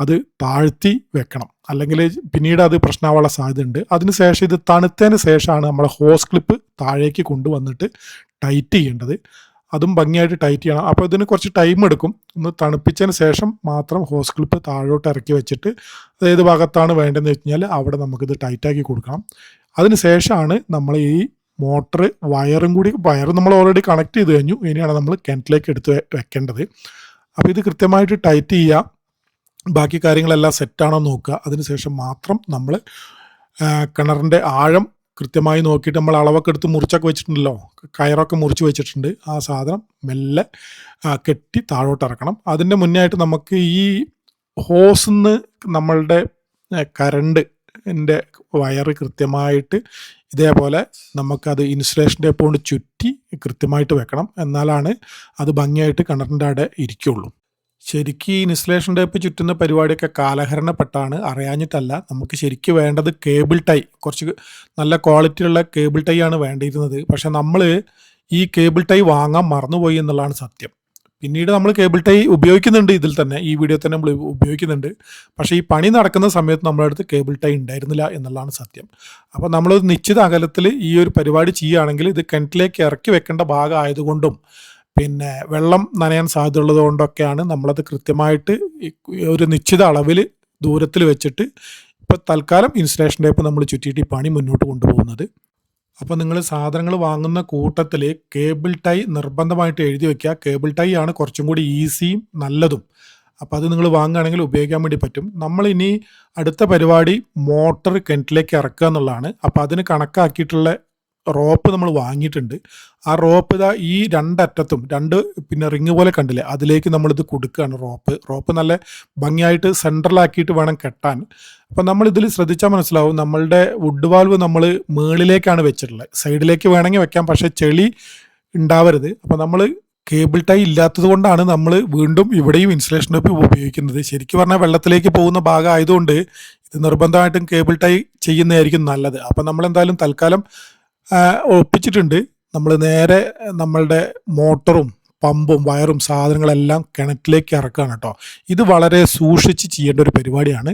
അത് താഴ്ത്തി വെക്കണം. അല്ലെങ്കിൽ പിന്നീട് അത് പ്രശ്നമാവാനുള്ള സാധ്യതയുണ്ട്. അതിനുശേഷം ഇത് തണുത്തതിന് ശേഷമാണ് നമ്മൾ ഹോസ് ക്ലിപ്പ് താഴേക്ക് കൊണ്ടുവന്നിട്ട് ടൈറ്റ് ചെയ്യേണ്ടത്. അതും ഭംഗിയായിട്ട് ടൈറ്റ് ചെയ്യണം. അപ്പോൾ ഇതിന് കുറച്ച് ടൈം എടുക്കും. ഒന്ന് തണുപ്പിച്ചതിന് ശേഷം മാത്രം ഹോസ് ക്ലിപ്പ് താഴോട്ട് ഇറക്കി വെച്ചിട്ട് അത് ഏത് ഭാഗത്താണ് വേണ്ടതെന്ന് വെച്ച് കഴിഞ്ഞാൽ അവിടെ നമുക്കിത് ടൈറ്റാക്കി കൊടുക്കണം. അതിന് ശേഷമാണ് നമ്മൾ ഈ മോട്ടർ വയറും കൂടി വയർ നമ്മൾ ഓൾറെഡി കണക്ട് ചെയ്ത് കഴിഞ്ഞു. ഇനിയാണ് നമ്മൾ കിണറ്റിലേക്ക് എടുത്ത് വെക്കേണ്ടത്. അപ്പോൾ ഇത് കൃത്യമായിട്ട് ടൈറ്റ് ചെയ്യുക ബാക്കി കാര്യങ്ങളെല്ലാം സെറ്റാണോ നോക്കുക. അതിനുശേഷം മാത്രം നമ്മൾ കിണറിന്റെ ആഴം കൃത്യമായി നോക്കിയിട്ട് നമ്മൾ അളവൊക്കെ എടുത്ത് മുറിച്ചൊക്കെ വെച്ചിട്ടുണ്ടല്ലോ. കയറൊക്കെ മുറിച്ച് വെച്ചിട്ടുണ്ട്. ആ സാധനം മെല്ലെ കെട്ടി താഴോട്ട് ഇറക്കണം. അതിന്റെ മുന്നേ ആയിട്ട് നമുക്ക് ഈ ഹോസിന്ന് നമ്മളുടെ കറണ്ട് എന്റെ വയറ് കൃത്യമായിട്ട് ഇതേപോലെ നമുക്കത് ഇൻസുലേഷൻ ടേപ്പ് കൊണ്ട് ചുറ്റി കൃത്യമായിട്ട് വെക്കണം. എന്നാലാണ് അത് ഭംഗിയായിട്ട് കിണറിന്റെ അവിടെ ഇരിക്കുള്ളൂ. ശരിക്കും ഈ ഇൻസുലേഷൻ ടേപ്പ് ചുറ്റുന്ന പരിപാടിയൊക്കെ കാലഹരണപ്പെട്ടാണ്. അറിയാഞ്ഞിട്ടല്ല. നമുക്ക് ശരിക്കും വേണ്ടത് കേബിൾ ടൈ. കുറച്ച് നല്ല ക്വാളിറ്റിയുള്ള കേബിൾ ടൈ ആണ് വേണ്ടിയിരുന്നത്. പക്ഷേ നമ്മൾ ഈ കേബിൾ ടൈ വാങ്ങാൻ മറന്നുപോയി എന്നുള്ളതാണ് സത്യം. പിന്നീട് നമ്മൾ കേബിൾ ടൈ ഉപയോഗിക്കുന്നുണ്ട് ഇതിൽ തന്നെ. ഈ വീഡിയോ തന്നെ നമ്മൾ ഉപയോഗിക്കുന്നുണ്ട്. പക്ഷേ ഈ പണി നടക്കുന്ന സമയത്ത് നമ്മുടെ അടുത്ത് കേബിൾ ടൈ ഉണ്ടായിരുന്നില്ല എന്നുള്ളതാണ് സത്യം. അപ്പോൾ നമ്മൾ നിശ്ചിത അകലത്തിൽ ഈ ഒരു പരിപാടി ചെയ്യുകയാണെങ്കിൽ ഇത് കിണറ്റിലേക്ക് ഇറക്കി വെക്കേണ്ട ഭാഗം ആയതുകൊണ്ടും പിന്നെ വെള്ളം നനയാൻ സാധ്യതയുള്ളത് കൊണ്ടൊക്കെയാണ് നമ്മളത് കൃത്യമായിട്ട് ഒരു നിശ്ചിത അളവിൽ ദൂരത്തിൽ വെച്ചിട്ട് ഇപ്പോൾ തൽക്കാലം ഇൻസുലേഷൻ ടേപ്പ് നമ്മൾ ചുറ്റിയിട്ട് ഈ പണി മുന്നോട്ട് കൊണ്ടുപോകുന്നത്. അപ്പോൾ നിങ്ങൾ സാധനങ്ങൾ വാങ്ങുന്ന കൂട്ടത്തിൽ കേബിൾ ടൈ നിർബന്ധമായിട്ട് എഴുതി വെക്കുക. കേബിൾ ടൈ ആണ് കുറച്ചും കൂടി ഈസിയും നല്ലതും. അപ്പോൾ അത് നിങ്ങൾ വാങ്ങുകയാണെങ്കിൽ ഉപയോഗിക്കാൻ വേണ്ടി പറ്റും. നമ്മൾ ഇനി അടുത്ത പരിപാടി മോട്ടർ കിണറ്റിലേക്ക് ഇറക്കുക എന്നുള്ളതാണ്. അപ്പോൾ അതിന് കണക്കാക്കിയിട്ടുള്ള റോപ്പ് നമ്മൾ വാങ്ങിയിട്ടുണ്ട്. ആ റോപ്പ് ഇതാ ഈ രണ്ടറ്റത്തും രണ്ട് പിന്നെ റിങ് പോലെ കണ്ടില്ലേ? അതിലേക്ക് നമ്മളിത് കൊടുക്കുകയാണ് റോപ്പ്. റോപ്പ് നല്ല ഭംഗിയായിട്ട് സെൻട്രലാക്കിയിട്ട് വേണം കെട്ടാൻ. അപ്പം നമ്മൾ ഇതിൽ ശ്രദ്ധിച്ചാൽ മനസ്സിലാവും നമ്മളുടെ വുഡ് വാൽവ് നമ്മൾ മേളിലേക്കാണ് വെച്ചിട്ടുള്ളത്. സൈഡിലേക്ക് വേണമെങ്കിൽ വെക്കാം പക്ഷേ ചെളി ഉണ്ടാവരുത്. അപ്പം നമ്മൾ കേബിൾ ടൈ ഇല്ലാത്തത് കൊണ്ടാണ് നമ്മൾ വീണ്ടും ഇവിടെയും ഇൻസുലേഷൻ ഉപയോഗിക്കുന്നത്. ശരിക്കും പറഞ്ഞാൽ വെള്ളത്തിലേക്ക് പോകുന്ന ഭാഗം ആയതുകൊണ്ട് ഇത് നിർബന്ധമായിട്ടും കേബിൾ ടൈ ചെയ്യുന്നതായിരിക്കും നല്ലത്. അപ്പം നമ്മൾ എന്തായാലും തൽക്കാലം ഒപ്പിച്ചിട്ടുണ്ട്. നമ്മൾ നേരെ നമ്മളുടെ മോട്ടറും പമ്പും വയറും സാധനങ്ങളെല്ലാം കിണറ്റിലേക്ക് ഇറക്കുകയാണ് കേട്ടോ. ഇത് വളരെ സൂക്ഷിച്ച് ചെയ്യേണ്ട ഒരു പരിപാടിയാണ്.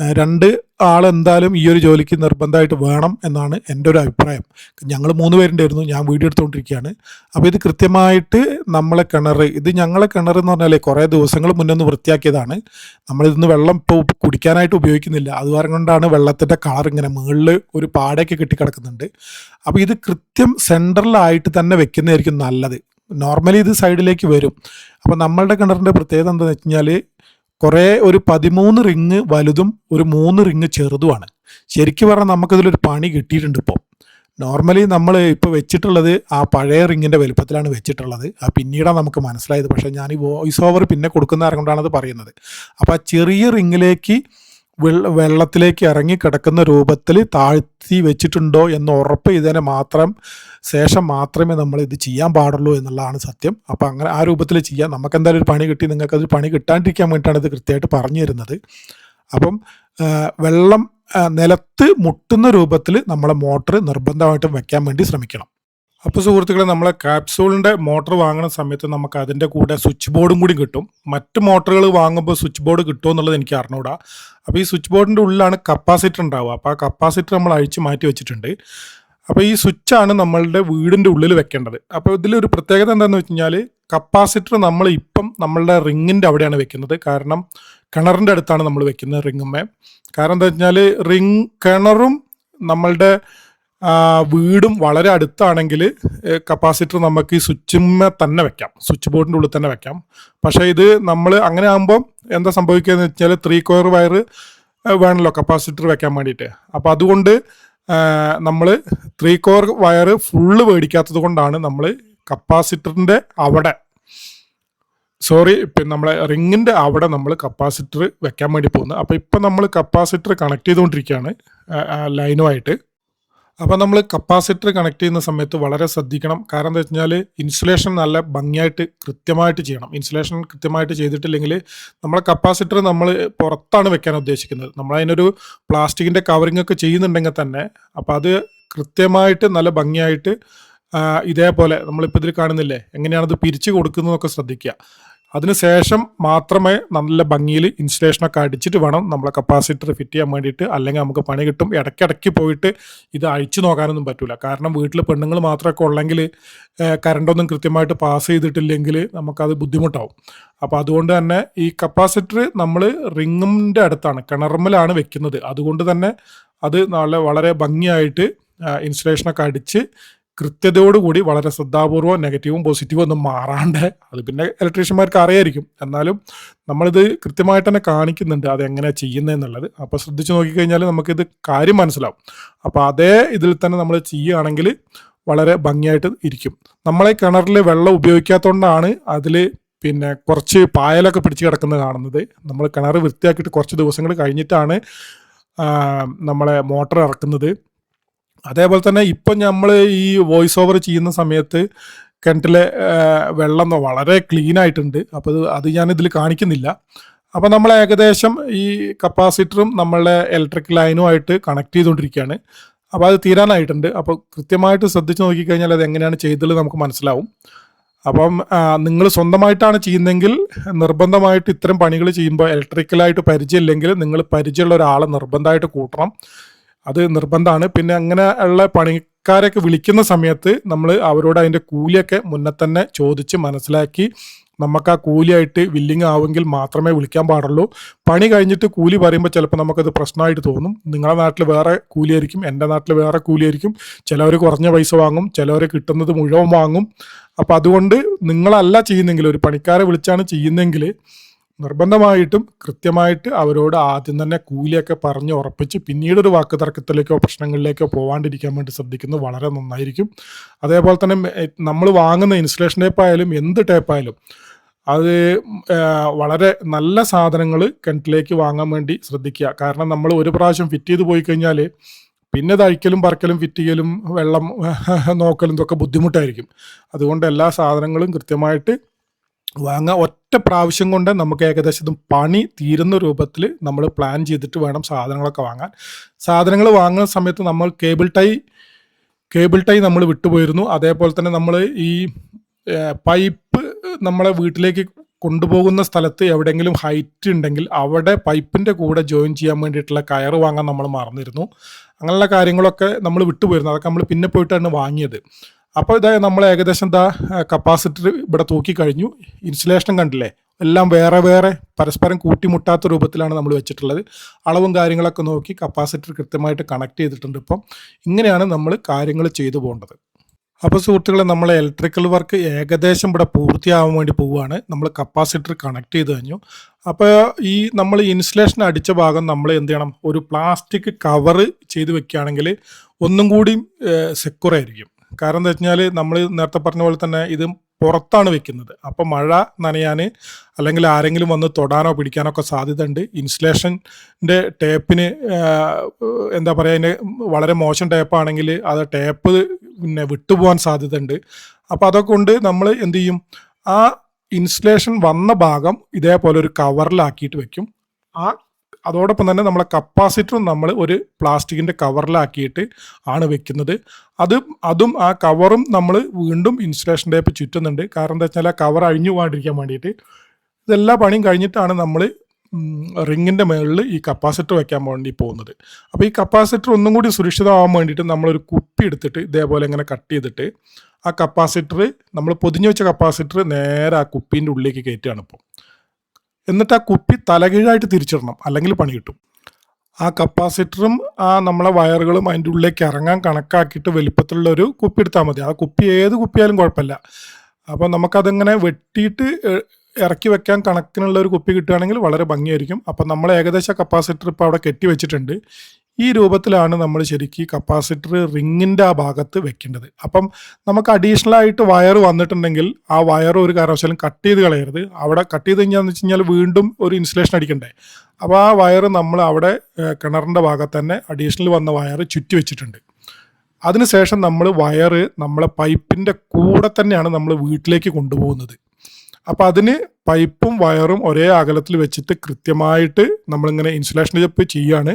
രണ്ട് ആൾ എന്തായാലും ഈ ഒരു ജോലിക്ക് നിർബന്ധമായിട്ട് വേണം എന്നാണ് എന്റെ ഒരു അഭിപ്രായം. ഞങ്ങൾ മൂന്ന് പേരുണ്ടായിരുന്നു ഞാൻ വീഡിയോ എടുത്തുകൊണ്ടിരിക്കുകയാണ്. അപ്പോൾ ഇത് കൃത്യമായിട്ട് നമ്മളെ കിണർ ഇത് ഞങ്ങളെ കിണർ എന്ന് പറഞ്ഞാലേ കുറേ ദിവസങ്ങൾ മുന്നേ ഒന്ന് വൃത്തിയാക്കിയതാണ്. നമ്മളിതൊന്ന് വെള്ളം ഇപ്പോൾ കുടിക്കാനായിട്ട് ഉപയോഗിക്കുന്നില്ല. അത് കൊണ്ടാണ് വെള്ളത്തിന്റെ കളർ ഇങ്ങനെ മുകളിൽ ഒരു പാടയൊക്കെ കെട്ടിക്കിടക്കുന്നുണ്ട്. അപ്പോൾ ഇത് കൃത്യം സെന്ററിലായിട്ട് തന്നെ വെക്കുന്നതായിരിക്കും നല്ലത്. നോർമലി ഇത് സൈഡിലേക്ക് വരും. അപ്പോൾ നമ്മളുടെ കിണറിന്റെ പ്രത്യേകത എന്താണെന്ന് വെച്ച് കഴിഞ്ഞാൽ കുറേ ഒരു പതിമൂന്ന് റിങ് വലുതും ഒരു മൂന്ന് റിങ് ചെറുതുമാണ്. ശരിക്കും പറഞ്ഞാൽ നമുക്കിതിലൊരു പണി കിട്ടിയിട്ടുണ്ട് ഇപ്പോൾ നോർമലി നമ്മൾ ഇപ്പോൾ വെച്ചിട്ടുള്ളത് ആ പഴയ റിങ്ങിന്റെ വലുപ്പത്തിലാണ് വെച്ചിട്ടുള്ളത്. ആ പിന്നീടാണ് നമുക്ക് മനസ്സിലായത്. പക്ഷേ ഞാൻ ഈ വോയിസ് ഓവർ പിന്നെ കൊടുക്കുന്ന കൊണ്ടാണ് അത് പറയുന്നത്. അപ്പോൾ ആ ചെറിയ റിങ്ങിലേക്ക് വെള്ളത്തിലേക്ക് ഇറങ്ങി കിടക്കുന്ന രൂപത്തിൽ താഴ്ത്തി വെച്ചിട്ടുണ്ടോ എന്ന് ഉറപ്പ് ചെയ്തതിന് മാത്രം ശേഷം മാത്രമേ നമ്മൾ ഇത് ചെയ്യാൻ പാടുള്ളൂ എന്നുള്ളതാണ് സത്യം. അപ്പോൾ അങ്ങനെ ആ രൂപത്തിൽ ചെയ്യാം. നമുക്ക് എന്തായാലും ഒരു പണി കിട്ടി. നിങ്ങൾക്ക് അതൊരു പണി കിട്ടാണ്ടിരിക്കാൻ വേണ്ടിയിട്ടാണ് ഇത് കൃത്യമായിട്ട് പറഞ്ഞു തരുന്നത്. അപ്പം വെള്ളം നിലത്ത് മുട്ടുന്ന രൂപത്തിൽ നമ്മളെ മോട്ടർ നിർബന്ധമായിട്ടും വെക്കാൻ വേണ്ടി ശ്രമിക്കണം. അപ്പോൾ സുഹൃത്തുക്കളെ നമ്മളെ കാപ്സൂളിന്റെ മോട്ടോർ വാങ്ങുന്ന സമയത്ത് നമുക്ക് അതിന്റെ കൂടെ സ്വിച്ച് ബോർഡും കൂടി കിട്ടും. മറ്റ് മോട്ടറുകൾ വാങ്ങുമ്പോൾ സ്വിച്ച് ബോർഡ് കിട്ടുമോ എന്നുള്ളത് എനിക്ക് അറിഞ്ഞൂടാ. അപ്പോൾ ഈ സ്വിച്ച് ബോർഡിന്റെ ഉള്ളിലാണ് കപ്പാസിറ്റർ ഉണ്ടാവുക. അപ്പോൾ ആ കപ്പാസിറ്റർ നമ്മൾ അഴിച്ച് മാറ്റി വെച്ചിട്ടുണ്ട്. അപ്പോൾ ഈ സ്വിച്ചാണ് നമ്മളുടെ വീടിന്റെ ഉള്ളിൽ വെക്കേണ്ടത്. അപ്പോൾ ഇതിലൊരു പ്രത്യേകത എന്താണെന്ന് വെച്ച് കഴിഞ്ഞാൽ കപ്പാസിറ്റർ നമ്മൾ ഇപ്പം നമ്മളുടെ റിങ്ങിന്റെ അവിടെയാണ് വെക്കുന്നത്. കാരണം കിണറിന്റെ അടുത്താണ് നമ്മൾ വെക്കുന്നത് റിങ്ങുമ്മേ കാരണം എന്താ വെച്ചാൽ റിങ് കിണറും നമ്മളുടെ വീടും വളരെ അടുത്താണെങ്കിൽ കപ്പാസിറ്റർ നമുക്ക് ഈ സ്വിച്ചിമ്മെ തന്നെ വെക്കാം. സ്വിച്ച് ബോർഡിന്റെ ഉള്ളിൽ തന്നെ വെക്കാം. പക്ഷേ ഇത് നമ്മൾ അങ്ങനെ ആകുമ്പം എന്താ സംഭവിക്കുക എന്ന് വെച്ചാൽ ത്രീ കോയർ വയർ വേണമല്ലോ കപ്പാസിറ്റർ വെക്കാൻ വേണ്ടിയിട്ട്. അപ്പോൾ അതുകൊണ്ട് നമ്മൾ ത്രീ കോർ വയർ ഫുള്ള് മേടിക്കാത്തത് കൊണ്ടാണ് നമ്മൾ കപ്പാസിറ്ററിന്റെ അവിടെ സോറി പിന്നെ നമ്മളെ റിങ്ങിന്റെ അവിടെ നമ്മൾ കപ്പാസിറ്റർ വെക്കാൻ വേണ്ടി പോകുന്നത്. അപ്പോൾ ഇപ്പം നമ്മൾ കപ്പാസിറ്റർ കണക്ട് ചെയ്തുകൊണ്ടിരിക്കുകയാണ് ലൈനുമായിട്ട് അപ്പോൾ നമ്മൾ കപ്പാസിറ്റർ കണക്ട് ചെയ്യുന്ന സമയത്ത് വളരെ ശ്രദ്ധിക്കണം. കാരണം എന്താ വെച്ചാൽ ഇൻസുലേഷൻ നല്ല ഭംഗിയായിട്ട് കൃത്യമായിട്ട് ചെയ്യണം. ഇൻസുലേഷൻ കൃത്യമായിട്ട് ചെയ്തിട്ടില്ലെങ്കിൽ നമ്മളെ കപ്പാസിറ്റർ നമ്മൾ പുറത്താണ് വെക്കാൻ ഉദ്ദേശിക്കുന്നത്. നമ്മൾ അതിനൊരു പ്ലാസ്റ്റിക്കിന്റെ കവറിംഗ് ഒക്കെ ചെയ്യുന്നുണ്ടെങ്കിൽ തന്നെ അപ്പോൾ അത് കൃത്യമായിട്ട് നല്ല ഭംഗിയായിട്ട് ഇതേപോലെ നമ്മളിപ്പോൾ ഇതിൽ കാണുന്നില്ലേ? എങ്ങനെയാണത് പിരിച്ചു കൊടുക്കുന്നതൊക്കെ ശ്രദ്ധിക്കുക. അതിനുശേഷം മാത്രമേ നല്ല ഭംഗിയിൽ ഇൻസ്റ്റലേഷനൊക്കെ അടിച്ചിട്ട് വേണം നമ്മളെ കപ്പാസിറ്റർ ഫിറ്റ് ചെയ്യാൻ വേണ്ടിയിട്ട്. അല്ലെങ്കിൽ നമുക്ക് പണി കിട്ടും. ഇടയ്ക്കിടയ്ക്ക് പോയിട്ട് ഇത് അഴിച്ചു നോക്കാനൊന്നും പറ്റില്ല കാരണം വീട്ടിൽ പെണ്ണുങ്ങൾ മാത്രമൊക്കെ ഉള്ളെങ്കിൽ കറണ്ടൊന്നും കൃത്യമായിട്ട് പാസ് ചെയ്തിട്ടില്ലെങ്കിൽ നമുക്കത് ബുദ്ധിമുട്ടാവും. അപ്പോൾ അതുകൊണ്ട് തന്നെ ഈ കപ്പാസിറ്റർ നമ്മൾ റിങ്ങിന്റെ അടുത്താണ് കിണറുമ്മലാണ് വെക്കുന്നത്. അതുകൊണ്ട് തന്നെ അത് നല്ല വളരെ ഭംഗിയായിട്ട് ഇൻസ്റ്റലേഷനൊക്കെ അടിച്ച് കൃത്യതയോടുകൂടി വളരെ ശ്രദ്ധാപൂർവം നെഗറ്റീവും പോസിറ്റീവും ഒന്നും മാറാണ്ട് അത് പിന്നെ ഇലക്ട്രീഷ്യന്മാർക്ക് അറിയായിരിക്കും. എന്നാലും നമ്മളിത് കൃത്യമായിട്ട് തന്നെ കാണിക്കുന്നുണ്ട് അത് എങ്ങനെയാണ് ചെയ്യുന്നതെന്നുള്ളത് അപ്പോൾ ശ്രദ്ധിച്ച് നോക്കിക്കഴിഞ്ഞാൽ നമുക്കിത് കാര്യം മനസ്സിലാവും. അപ്പോൾ അതേ ഇതിൽ തന്നെ നമ്മൾ ചെയ്യുകയാണെങ്കിൽ വളരെ ഭംഗിയായിട്ട് ഇരിക്കും. നമ്മളെ കിണറിൽ വെള്ളം ഉപയോഗിക്കാത്തതുകൊണ്ടാണ് അതിൽ പിന്നെ കുറച്ച് പായലൊക്കെ പിടിച്ച് കിടക്കുന്നത് കാണുന്നത്. നമ്മൾ കിണർ വൃത്തിയാക്കിയിട്ട് കുറച്ച് ദിവസങ്ങൾ കഴിഞ്ഞിട്ടാണ് നമ്മളെ മോട്ടർ ഇറക്കുന്നത്. അതേപോലെ തന്നെ ഇപ്പം നമ്മൾ ഈ വോയിസ് ഓവർ ചെയ്യുന്ന സമയത്ത് കിണറ്റിലെ വെള്ളം വളരെ ക്ലീൻ ആയിട്ടുണ്ട്. അപ്പോൾ അത് ഞാൻ ഇതിൽ കാണിക്കുന്നില്ല. അപ്പോൾ നമ്മൾ ഏകദേശം ഈ കപ്പാസിറ്ററും നമ്മളുടെ ഇലക്ട്രിക് ലൈനുമായിട്ട് കണക്ട് ചെയ്തുകൊണ്ടിരിക്കുകയാണ് അപ്പോൾ അത് തീരാനായിട്ടുണ്ട്. അപ്പോൾ കൃത്യമായിട്ട് ശ്രദ്ധിച്ച് നോക്കിക്കഴിഞ്ഞാൽ അത് എങ്ങനെയാണ് ചെയ്തത് നമുക്ക് മനസ്സിലാവും. അപ്പം നിങ്ങൾ സ്വന്തമായിട്ടാണ് ചെയ്യുന്നതെങ്കിൽ നിർബന്ധമായിട്ട് ഇത്തരം പണികൾ ചെയ്യുമ്പോൾ ഇലക്ട്രിക്കലായിട്ട് പരിചയമില്ലെങ്കിൽ നിങ്ങൾ പരിചയമുള്ള ഒരാളെ നിർബന്ധമായിട്ട് കൂട്ടണം. അത് നിർബന്ധമാണ് പിന്നെ അങ്ങനെ ഉള്ള പണിക്കാരൊക്കെ വിളിക്കുന്ന സമയത്ത് നമ്മൾ അവരോട് അതിന്റെ കൂലിയൊക്കെ മുന്നേ തന്നെ ചോദിച്ച് മനസ്സിലാക്കി നമുക്ക് ആ കൂലിയായിട്ട് വില്ലിങ് ആവുമെങ്കിൽ മാത്രമേ വിളിക്കാൻ പാടുള്ളൂ. പണി കഴിഞ്ഞിട്ട് കൂലി പറയുമ്പോൾ ചിലപ്പോൾ നമുക്കത് പ്രശ്നമായിട്ട് തോന്നും. നിങ്ങളുടെ നാട്ടിൽ വേറെ കൂലിയായിരിക്കും എന്റെ നാട്ടിൽ വേറെ കൂലിയായിരിക്കും. ചിലവർ കുറഞ്ഞ പൈസ വാങ്ങും ചിലവർ കിട്ടുന്നത് മുഴുവൻ വാങ്ങും. അപ്പോൾ അതുകൊണ്ട് നിങ്ങളല്ല ചെയ്യുന്നെങ്കിൽ ഒരു പണിക്കാരെ വിളിച്ചാണ് ചെയ്യുന്നെങ്കിൽ നിർബന്ധമായിട്ടും കൃത്യമായിട്ട് അവരോട് ആദ്യം തന്നെ കൂലിയൊക്കെ പറഞ്ഞ് ഉറപ്പിച്ച് പിന്നീട് ഒരു വാക്ക് തർക്കത്തിലേക്കോ പ്രശ്നങ്ങളിലേക്കോ പോവാണ്ടിരിക്കാൻ വേണ്ടി ശ്രദ്ധിക്കുന്നത് വളരെ നന്നായിരിക്കും. അതേപോലെ തന്നെ നമ്മൾ വാങ്ങുന്ന ഇൻസുലേഷൻ ടേപ്പ് ആയാലും എന്ത് ടേപ്പ് ആയാലും അത് വളരെ നല്ല സാധനങ്ങൾ കിണറ്റിലേക്ക് വാങ്ങാൻ വേണ്ടി ശ്രദ്ധിക്കുക. കാരണം നമ്മൾ ഒരു പ്രാവശ്യം ഫിറ്റ് ചെയ്ത് പോയി കഴിഞ്ഞാൽ പിന്നെ തഴിക്കലും പറക്കലും ഫിറ്റ് ചെയ്യലും വെള്ളം നോക്കലും ഇതൊക്കെ ബുദ്ധിമുട്ടായിരിക്കും. അതുകൊണ്ട് എല്ലാ സാധനങ്ങളും കൃത്യമായിട്ട് വാങ്ങാൻ ഒറ്റ പ്രാവശ്യം കൊണ്ട് നമുക്ക് ഏകദേശം പണി തീരുന്ന രൂപത്തിൽ നമ്മൾ പ്ലാൻ ചെയ്തിട്ട് വേണം സാധനങ്ങളൊക്കെ വാങ്ങാൻ. സാധനങ്ങൾ വാങ്ങുന്ന സമയത്ത് നമ്മൾ കേബിൾ ടൈ കേബിൾ ടൈ നമ്മൾ വിട്ടുപോയിരുന്നു. അതേപോലെ തന്നെ നമ്മൾ ഈ പൈപ്പ് നമ്മളെ വീട്ടിലേക്ക് കൊണ്ടുപോകുന്ന സ്ഥലത്ത് എവിടെയെങ്കിലും ഹൈറ്റ് ഉണ്ടെങ്കിൽ അവിടെ പൈപ്പിന്റെ കൂടെ ജോയിൻ ചെയ്യാൻ വേണ്ടിയിട്ടുള്ള കയറ് വാങ്ങാൻ നമ്മൾ മറന്നിരുന്നു. അങ്ങനെയുള്ള കാര്യങ്ങളൊക്കെ നമ്മൾ വിട്ടുപോയിരുന്നു. അതൊക്കെ നമ്മൾ പിന്നെ പോയിട്ടാണ് വാങ്ങിയത്. അപ്പോൾ ഇതാ നമ്മൾ ഏകദേശം എന്താ കപ്പാസിറ്റർ ഇവിടെ തൂക്കി കഴിഞ്ഞു ഇൻസുലേഷൻ കണ്ടില്ലേ? എല്ലാം വേറെ വേറെ പരസ്പരം കൂട്ടിമുട്ടാത്ത രൂപത്തിലാണ് നമ്മൾ വെച്ചിട്ടുള്ളത്. അളവും കാര്യങ്ങളൊക്കെ നോക്കി കപ്പാസിറ്റർ കൃത്യമായിട്ട് കണക്ട് ചെയ്തിട്ടുണ്ട് ഇപ്പം. ഇങ്ങനെയാണ് നമ്മൾ കാര്യങ്ങൾ ചെയ്തു പോകേണ്ടത്. അപ്പോൾ സുഹൃത്തുക്കളെ നമ്മൾ ഇലക്ട്രിക്കൽ വർക്ക് ഏകദേശം ഇവിടെ പൂർത്തിയാവാൻ വേണ്ടി പോവുകയാണ്. നമ്മൾ കപ്പാസിറ്റർ കണക്ട് ചെയ്ത് കഴിഞ്ഞു. അപ്പോൾ ഈ നമ്മൾ ഇൻസുലേഷൻ അടിച്ച ഭാഗം നമ്മൾ എന്ത് ചെയ്യണം? ഒരു പ്ലാസ്റ്റിക് കവറ് ചെയ്ത് വെക്കുകയാണെങ്കിൽ ഒന്നും കൂടി സെക്യൂർ ആയിരിക്കും. കാരണം എന്താ വെച്ചാൽ നമ്മൾ നേരത്തെ പറഞ്ഞ പോലെ തന്നെ ഇത് പുറത്താണ് വെക്കുന്നത്. അപ്പോൾ മഴ നനയാൻ അല്ലെങ്കിൽ ആരെങ്കിലും വന്ന് തൊടാനോ പിടിക്കാനോ ഒക്കെ സാധ്യത ഉണ്ട് ഇൻസുലേഷന്റെ ടേപ്പിന് എന്താ പറയുക അതിന് വളരെ മോശം ടേപ്പാണെങ്കിൽ അത് ടേപ്പ് പിന്നെ വിട്ടുപോകാൻ സാധ്യത ഉണ്ട് അപ്പോൾ അതൊക്കെ കൊണ്ട് നമ്മൾ എന്ത് ചെയ്യും? ആ ഇൻസുലേഷൻ വന്ന ഭാഗം ഇതേപോലെ ഒരു കവറിലാക്കിയിട്ട് വെക്കും. ആ അതോടൊപ്പം തന്നെ നമ്മളെ കപ്പാസിറ്ററും നമ്മൾ ഒരു പ്ലാസ്റ്റിക്കിന്റെ കവറിലാക്കിയിട്ട് ആണ് വെക്കുന്നത്. അത് അതും ആ കവറും നമ്മൾ വീണ്ടും ഇൻസുലേഷൻ ടേപ്പ് ചുറ്റുന്നുണ്ട്. കാരണം എന്താ വെച്ചാൽ ആ കവർ അഴിഞ്ഞു പോകാണ്ടിരിക്കാൻ വേണ്ടിയിട്ട് ഇതെല്ലാ പണിയും കഴിഞ്ഞിട്ടാണ് നമ്മൾ റിങ്ങിന്റെ മുകളിൽ ഈ കപ്പാസിറ്റർ വെക്കാൻ വേണ്ടി പോകുന്നത്. അപ്പോൾ ഈ കപ്പാസിറ്റർ ഒന്നും കൂടി സുരക്ഷിതമാകാൻ വേണ്ടിയിട്ട് നമ്മളൊരു കുപ്പി എടുത്തിട്ട് ഇതേപോലെ ഇങ്ങനെ കട്ട് ചെയ്തിട്ട് ആ കപ്പാസിറ്റർ നമ്മൾ പൊതിഞ്ഞു വെച്ച കപ്പാസിറ്റർ നേരെ ആ കുപ്പീന്റെ ഉള്ളിലേക്ക് കയറ്റുകയാണ് ഇപ്പോൾ. എന്നിട്ട് ആ കുപ്പി തലകീഴായിട്ട് തിരിച്ചിടണം അല്ലെങ്കിൽ പണി കിട്ടും. ആ കപ്പാസിറ്ററും ആ നമ്മളെ വയറുകളും അതിന്റെ ഉള്ളിലേക്ക് ഇറങ്ങാൻ കണക്കാക്കിയിട്ട് വലിപ്പത്തിലുള്ള ഒരു കുപ്പി എടുത്താൽ മതി. ആ കുപ്പി ഏത് കുപ്പിയായാലും കുഴപ്പമില്ല. അപ്പോൾ നമുക്കതിങ്ങനെ വെട്ടിയിട്ട് ഇറക്കി വെക്കാൻ കണക്കിനുള്ള ഒരു കുപ്പി കിട്ടുകയാണെങ്കിൽ വളരെ ഭംഗിയായിരിക്കും. അപ്പം നമ്മൾ ഏകദേശം കപ്പാസിറ്റർ ഇപ്പോൾ അവിടെ കെട്ടി വെച്ചിട്ടുണ്ട്. ഈ രൂപത്തിലാണ് നമ്മൾ ശരിക്കും കപ്പാസിറ്റർ റിങ്ങിന്റെ ആ ഭാഗത്ത് വെക്കേണ്ടത്. അപ്പം നമുക്ക് അഡീഷണൽ ആയിട്ട് വയർ വന്നിട്ടുണ്ടെങ്കിൽ ആ വയർ ഒരു കാരണവശാലും കട്ട് ചെയ്ത് കളയരുത്. അവിടെ കട്ട് ചെയ്ത് കഴിഞ്ഞാന്ന് വെച്ച് കഴിഞ്ഞാൽ വീണ്ടും ഒരു ഇൻസുലേഷൻ അടിക്കണ്ടേ. അപ്പോൾ ആ വയർ നമ്മൾ അവിടെ കിണറിന്റെ ഭാഗത്ത് തന്നെ അഡീഷണൽ വന്ന വയർ ചുറ്റി വെച്ചിട്ടുണ്ട്. അതിനുശേഷം നമ്മൾ വയർ നമ്മളെ പൈപ്പിന്റെ കൂടെ തന്നെയാണ് നമ്മൾ വീട്ടിലേക്ക് കൊണ്ടുപോകുന്നത്. അപ്പോൾ അതിന് പൈപ്പും വയറും ഒരേ അകലത്തിൽ വെച്ചിട്ട് കൃത്യമായിട്ട് നമ്മളിങ്ങനെ ഇൻസുലേഷൻ ചെപ്പ് ചെയ്യാണ്.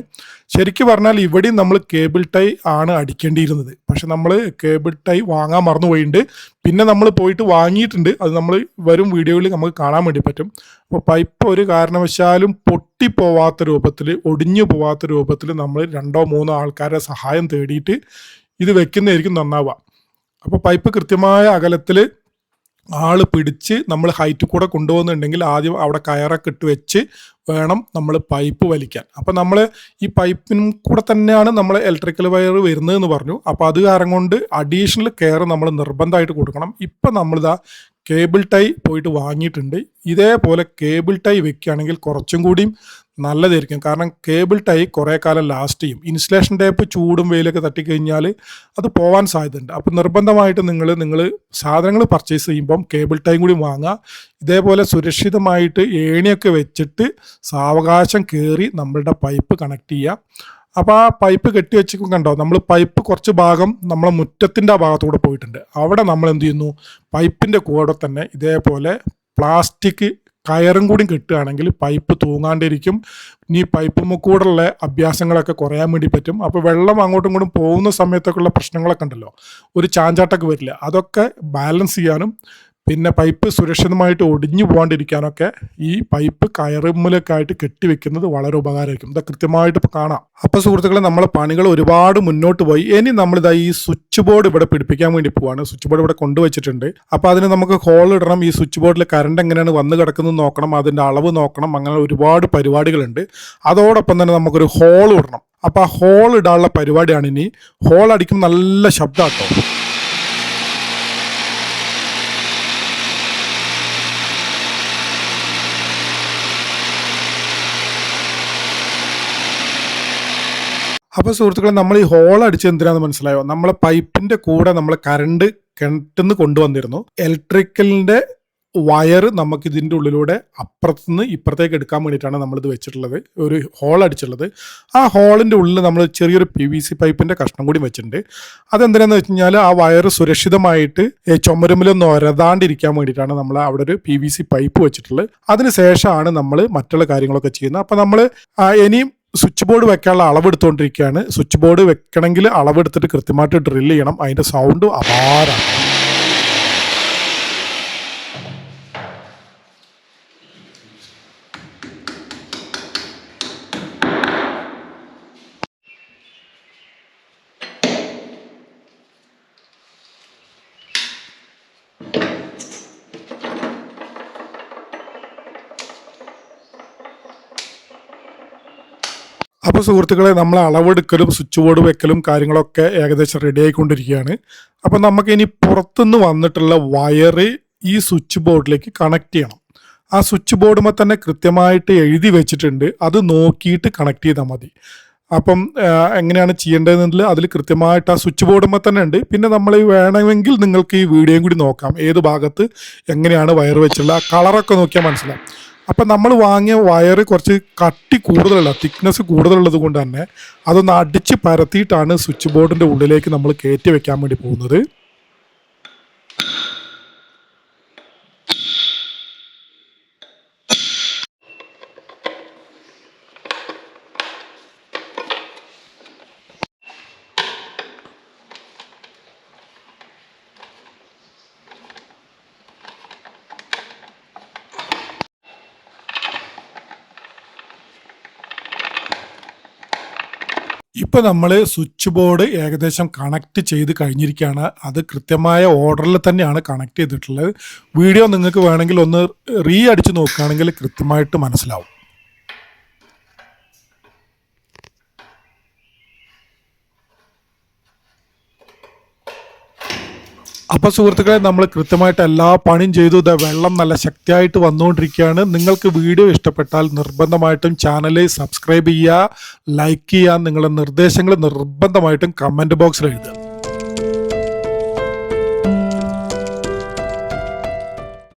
ശരിക്കും പറഞ്ഞാൽ ഇവിടെയും നമ്മൾ കേബിൾ ടൈ ആണ് അടിക്കേണ്ടിയിരുന്നത്. പക്ഷെ നമ്മൾ കേബിൾ ടൈ വാങ്ങാൻ മറന്നുപോയിട്ടുണ്ട് പിന്നെ നമ്മൾ പോയിട്ട് വാങ്ങിയിട്ടുണ്ട്. അത് നമ്മൾ വരും വീഡിയോയിൽ നമുക്ക് കാണാൻ വേണ്ടി പറ്റും. അപ്പോൾ പൈപ്പ് ഒരു കാരണവശാലും പൊട്ടിപ്പോവാത്ത രൂപത്തിൽ ഒടിഞ്ഞു പോവാത്ത രൂപത്തിൽ നമ്മൾ രണ്ടോ മൂന്നോ ആൾക്കാരുടെ സഹായം തേടിയിട്ട് ഇത് വെക്കുന്നതായിരിക്കും നന്നാവുക. അപ്പോൾ പൈപ്പ് കൃത്യമായ അകലത്തിൽ ആൾ പിടിച്ച് നമ്മൾ ഹൈറ്റ് കൂടെ കൊണ്ടുപോകുന്നുണ്ടെങ്കിൽ ആദ്യം അവിടെ കയറൊക്കെ ഇട്ട് വെച്ച് വേണം നമ്മൾ പൈപ്പ് വലിക്കാൻ. അപ്പം നമ്മൾ ഈ പൈപ്പിനും കൂടെ തന്നെയാണ് നമ്മൾ ഇലക്ട്രിക്കൽ വയർ വരുന്നതെന്ന് പറഞ്ഞു. അപ്പോൾ അത് കാരണം കൊണ്ട് അഡീഷണൽ കെയർ നമ്മൾ നിർബന്ധമായിട്ട് കൊടുക്കണം. ഇപ്പം നമ്മളിതാ കേബിൾ ടൈ പോയിട്ട് വാങ്ങിയിട്ടുണ്ട്. ഇതേപോലെ കേബിൾ ടൈ വെക്കുകയാണെങ്കിൽ കുറച്ചും കൂടിയും നല്ലതായിരിക്കും. കാരണം കേബിൾ ടൈ കുറേ കാലം ലാസ്റ്റ് ചെയ്യും. ഇൻസുലേഷൻ ടേപ്പ് ചൂടും വെയിലൊക്കെ തട്ടിക്കഴിഞ്ഞാൽ അത് പോകാൻ സാധ്യതയുണ്ട്. അപ്പോൾ നിർബന്ധമായിട്ട് നിങ്ങൾ നിങ്ങൾ സാധനങ്ങൾ പർച്ചേസ് ചെയ്യുമ്പം കേബിൾ ടൈം കൂടി വാങ്ങുക. ഇതേപോലെ സുരക്ഷിതമായിട്ട് ഏണിയൊക്കെ വെച്ചിട്ട് സാവകാശം കയറി നമ്മളുടെ പൈപ്പ് കണക്ട് ചെയ്യുക. അപ്പോൾ ആ പൈപ്പ് കെട്ടി വെച്ചിരിക്കും കണ്ടോ നമ്മൾ പൈപ്പ് കുറച്ച് ഭാഗം നമ്മളെ മുറ്റത്തിന്റെ ആ ഭാഗത്തൂടെ പോയിട്ടുണ്ട്. അവിടെ നമ്മൾ എന്ത് ചെയ്യുന്നു? പൈപ്പിന്റെ കൂടെ തന്നെ ഇതേപോലെ പ്ലാസ്റ്റിക് കയറും കൂടി കിട്ടുകയാണെങ്കിൽ പൈപ്പ് തൂങ്ങാണ്ടിരിക്കും. ഇനി പൈപ്പ് കൂടെയുള്ള അഭ്യാസങ്ങളൊക്കെ കുറയാൻ വേണ്ടി പറ്റും. അപ്പോൾ വെള്ളം അങ്ങോട്ടും ഇങ്ങോട്ടും പോകുന്ന സമയത്തൊക്കെയുള്ള പ്രശ്നങ്ങളൊക്കെ ഉണ്ടല്ലോ. ഒരു ചാഞ്ചാട്ടൊക്കെ വരില്ല. അതൊക്കെ ബാലൻസ് ചെയ്യാനും പിന്നെ പൈപ്പ് സുരക്ഷിതമായിട്ട് ഒടിഞ്ഞു പോകാണ്ടിരിക്കാനൊക്കെ ഈ പൈപ്പ് കയറുമ്മലൊക്കെ ആയിട്ട് കെട്ടിവെക്കുന്നത് വളരെ ഉപകാരമായിരിക്കും. ഇത് കൃത്യമായിട്ട് കാണാം. അപ്പോൾ സുഹൃത്തുക്കളെ നമ്മളെ പണികൾ ഒരുപാട് മുന്നോട്ട് പോയി. ഇനി നമ്മളിതാ ഈ സ്വിച്ച് ബോർഡ് ഇവിടെ പിടിപ്പിക്കാൻ വേണ്ടി പോവാണ്. സ്വിച്ച് ബോർഡ് ഇവിടെ കൊണ്ടുവച്ചിട്ടുണ്ട്. അപ്പോൾ അതിന് നമുക്ക് ഹോൾ ഇടണം. ഈ സ്വിച്ച് ബോർഡിൽ കറണ്ട് എങ്ങനെയാണ് വന്ന് കിടക്കുന്നത് നോക്കണം. അതിന്റെ അളവ് നോക്കണം. അങ്ങനെ ഒരുപാട് പരിപാടികളുണ്ട്. അതോടൊപ്പം തന്നെ നമുക്കൊരു ഹോൾ ഇടണം. അപ്പോൾ ആ ഹോൾ ഇടാനുള്ള പരിപാടിയാണ് ഇനി. ഹോൾ അടിക്കും നല്ല ശബ്ദമാട്ടോ അപ്പോൾ സുഹൃത്തുക്കളെ നമ്മൾ ഈ ഹോൾ അടിച്ച് എന്തിനാന്ന് മനസ്സിലായോ? നമ്മളെ പൈപ്പിന്റെ കൂടെ നമ്മൾ കറണ്ട് കിണറ്റിന്ന് കൊണ്ടുവന്നിരുന്നു. ഇലക്ട്രിക്കലിന്റെ വയർ നമുക്ക് ഇതിന്റെ ഉള്ളിലൂടെ അപ്പുറത്തുനിന്ന് ഇപ്പുറത്തേക്ക് എടുക്കാൻ വേണ്ടിയിട്ടാണ് നമ്മളിത് വെച്ചിട്ടുള്ളത്. ഒരു ഹോൾ അടിച്ചിട്ടുള്ളത്. ആ ഹോളിന്റെ ഉള്ളിൽ നമ്മൾ ചെറിയൊരു പി വി സി പൈപ്പിന്റെ കഷ്ണം കൂടി വെച്ചിട്ടുണ്ട്. അതെന്തിനാന്ന് വെച്ച് കഴിഞ്ഞാൽ ആ വയർ സുരക്ഷിതമായിട്ട് ചുമരുമ്പിലൊന്നും ഒരതാണ്ടിരിക്കാൻ വേണ്ടിയിട്ടാണ് നമ്മൾ അവിടെ ഒരു പി വി സി പൈപ്പ് വെച്ചിട്ടുള്ളത്. അതിന് ശേഷമാണ് നമ്മൾ മറ്റുള്ള കാര്യങ്ങളൊക്കെ ചെയ്യുന്നത്. അപ്പോൾ നമ്മൾ ഇനിയും സ്വിച്ച് ബോർഡ് വെക്കാനുള്ള അളവെടുത്തുകൊണ്ടിരിക്കുകയാണ് സ്വിച്ച് ബോർഡ് വെക്കണമെങ്കിൽ അളവെടുത്തിട്ട് കൃത്യമായിട്ട് ഡ്രില്ല് ചെയ്യണം. അതിന്റെ സൗണ്ട് അപാരമാണ് അപ്പോൾ സുഹൃത്തുക്കളെ നമ്മൾ അളവെടുക്കലും സ്വിച്ച് ബോർഡ് വെക്കലും കാര്യങ്ങളൊക്കെ ഏകദേശം റെഡി ആയിക്കൊണ്ടിരിക്കുകയാണ്. അപ്പോൾ നമുക്ക് ഇനി പുറത്തുനിന്ന് വന്നിട്ടുള്ള വയറ് ഈ സ്വിച്ച് ബോർഡിലേക്ക് കണക്ട് ചെയ്യണം. ആ സ്വിച്ച് ബോർഡുമ്പോൾ തന്നെ കൃത്യമായിട്ട് എഴുതി വെച്ചിട്ടുണ്ട്. അത് നോക്കിയിട്ട് കണക്ട് ചെയ്താൽ മതി. അപ്പം എങ്ങനെയാണ് ചെയ്യേണ്ടതെന്നുള്ളത് അതിൽ കൃത്യമായിട്ട് ആ സ്വിച്ച് ബോർഡുമ്പോൾ തന്നെ ഉണ്ട്. പിന്നെ നമ്മൾ വേണമെങ്കിൽ നിങ്ങൾക്ക് ഈ വീഡിയോയും കൂടി നോക്കാം. ഏത് ഭാഗത്ത് എങ്ങനെയാണ് വയർ വെച്ചുള്ള കളറൊക്കെ നോക്കിയാൽ മനസ്സിലാവും. അപ്പം നമ്മൾ വാങ്ങിയ വയർ കുറച്ച് കട്ടി കൂടുതലുള്ള തിക്നെസ് കൂടുതലുള്ളത് കൊണ്ട് തന്നെ അതൊന്ന് അടിച്ച് പരത്തിയിട്ടാണ് സ്വിച്ച് ബോർഡിന്റെ ഉള്ളിലേക്ക് നമ്മൾ കയറ്റി വെക്കാൻ വേണ്ടി പോകുന്നത്. ഇപ്പം നമ്മൾ സ്വിച്ച് ബോർഡ് ഏകദേശം കണക്ട് ചെയ്ത് കഴിഞ്ഞിരിക്കുകയാണ്. അത് കൃത്യമായ ഓർഡറിൽ തന്നെയാണ് കണക്ട് ചെയ്തിട്ടുള്ളത്. വീഡിയോ നിങ്ങൾക്ക് വേണമെങ്കിൽ ഒന്ന് റീ അടിച്ച് നോക്കുകയാണെങ്കിൽ കൃത്യമായിട്ട് മനസ്സിലാവും. അപ്പോൾ സുഹൃത്തുക്കളെ നമ്മൾ കൃത്യമായിട്ട് എല്ലാ പണിയും ചെയ്തു. ദാ വെള്ളം നല്ല ശക്തിയായിട്ട് വന്നുകൊണ്ടിരിക്കുകയാണ്. നിങ്ങൾക്ക് വീഡിയോ ഇഷ്ടപ്പെട്ടാൽ നിർബന്ധമായിട്ടും ചാനൽ സബ്സ്ക്രൈബ് ചെയ്യുക ലൈക്ക് ചെയ്യുക നിങ്ങളുടെ നിർദ്ദേശങ്ങൾ നിർബന്ധമായിട്ടും കമന്റ് ബോക്സിൽ എഴുതുക.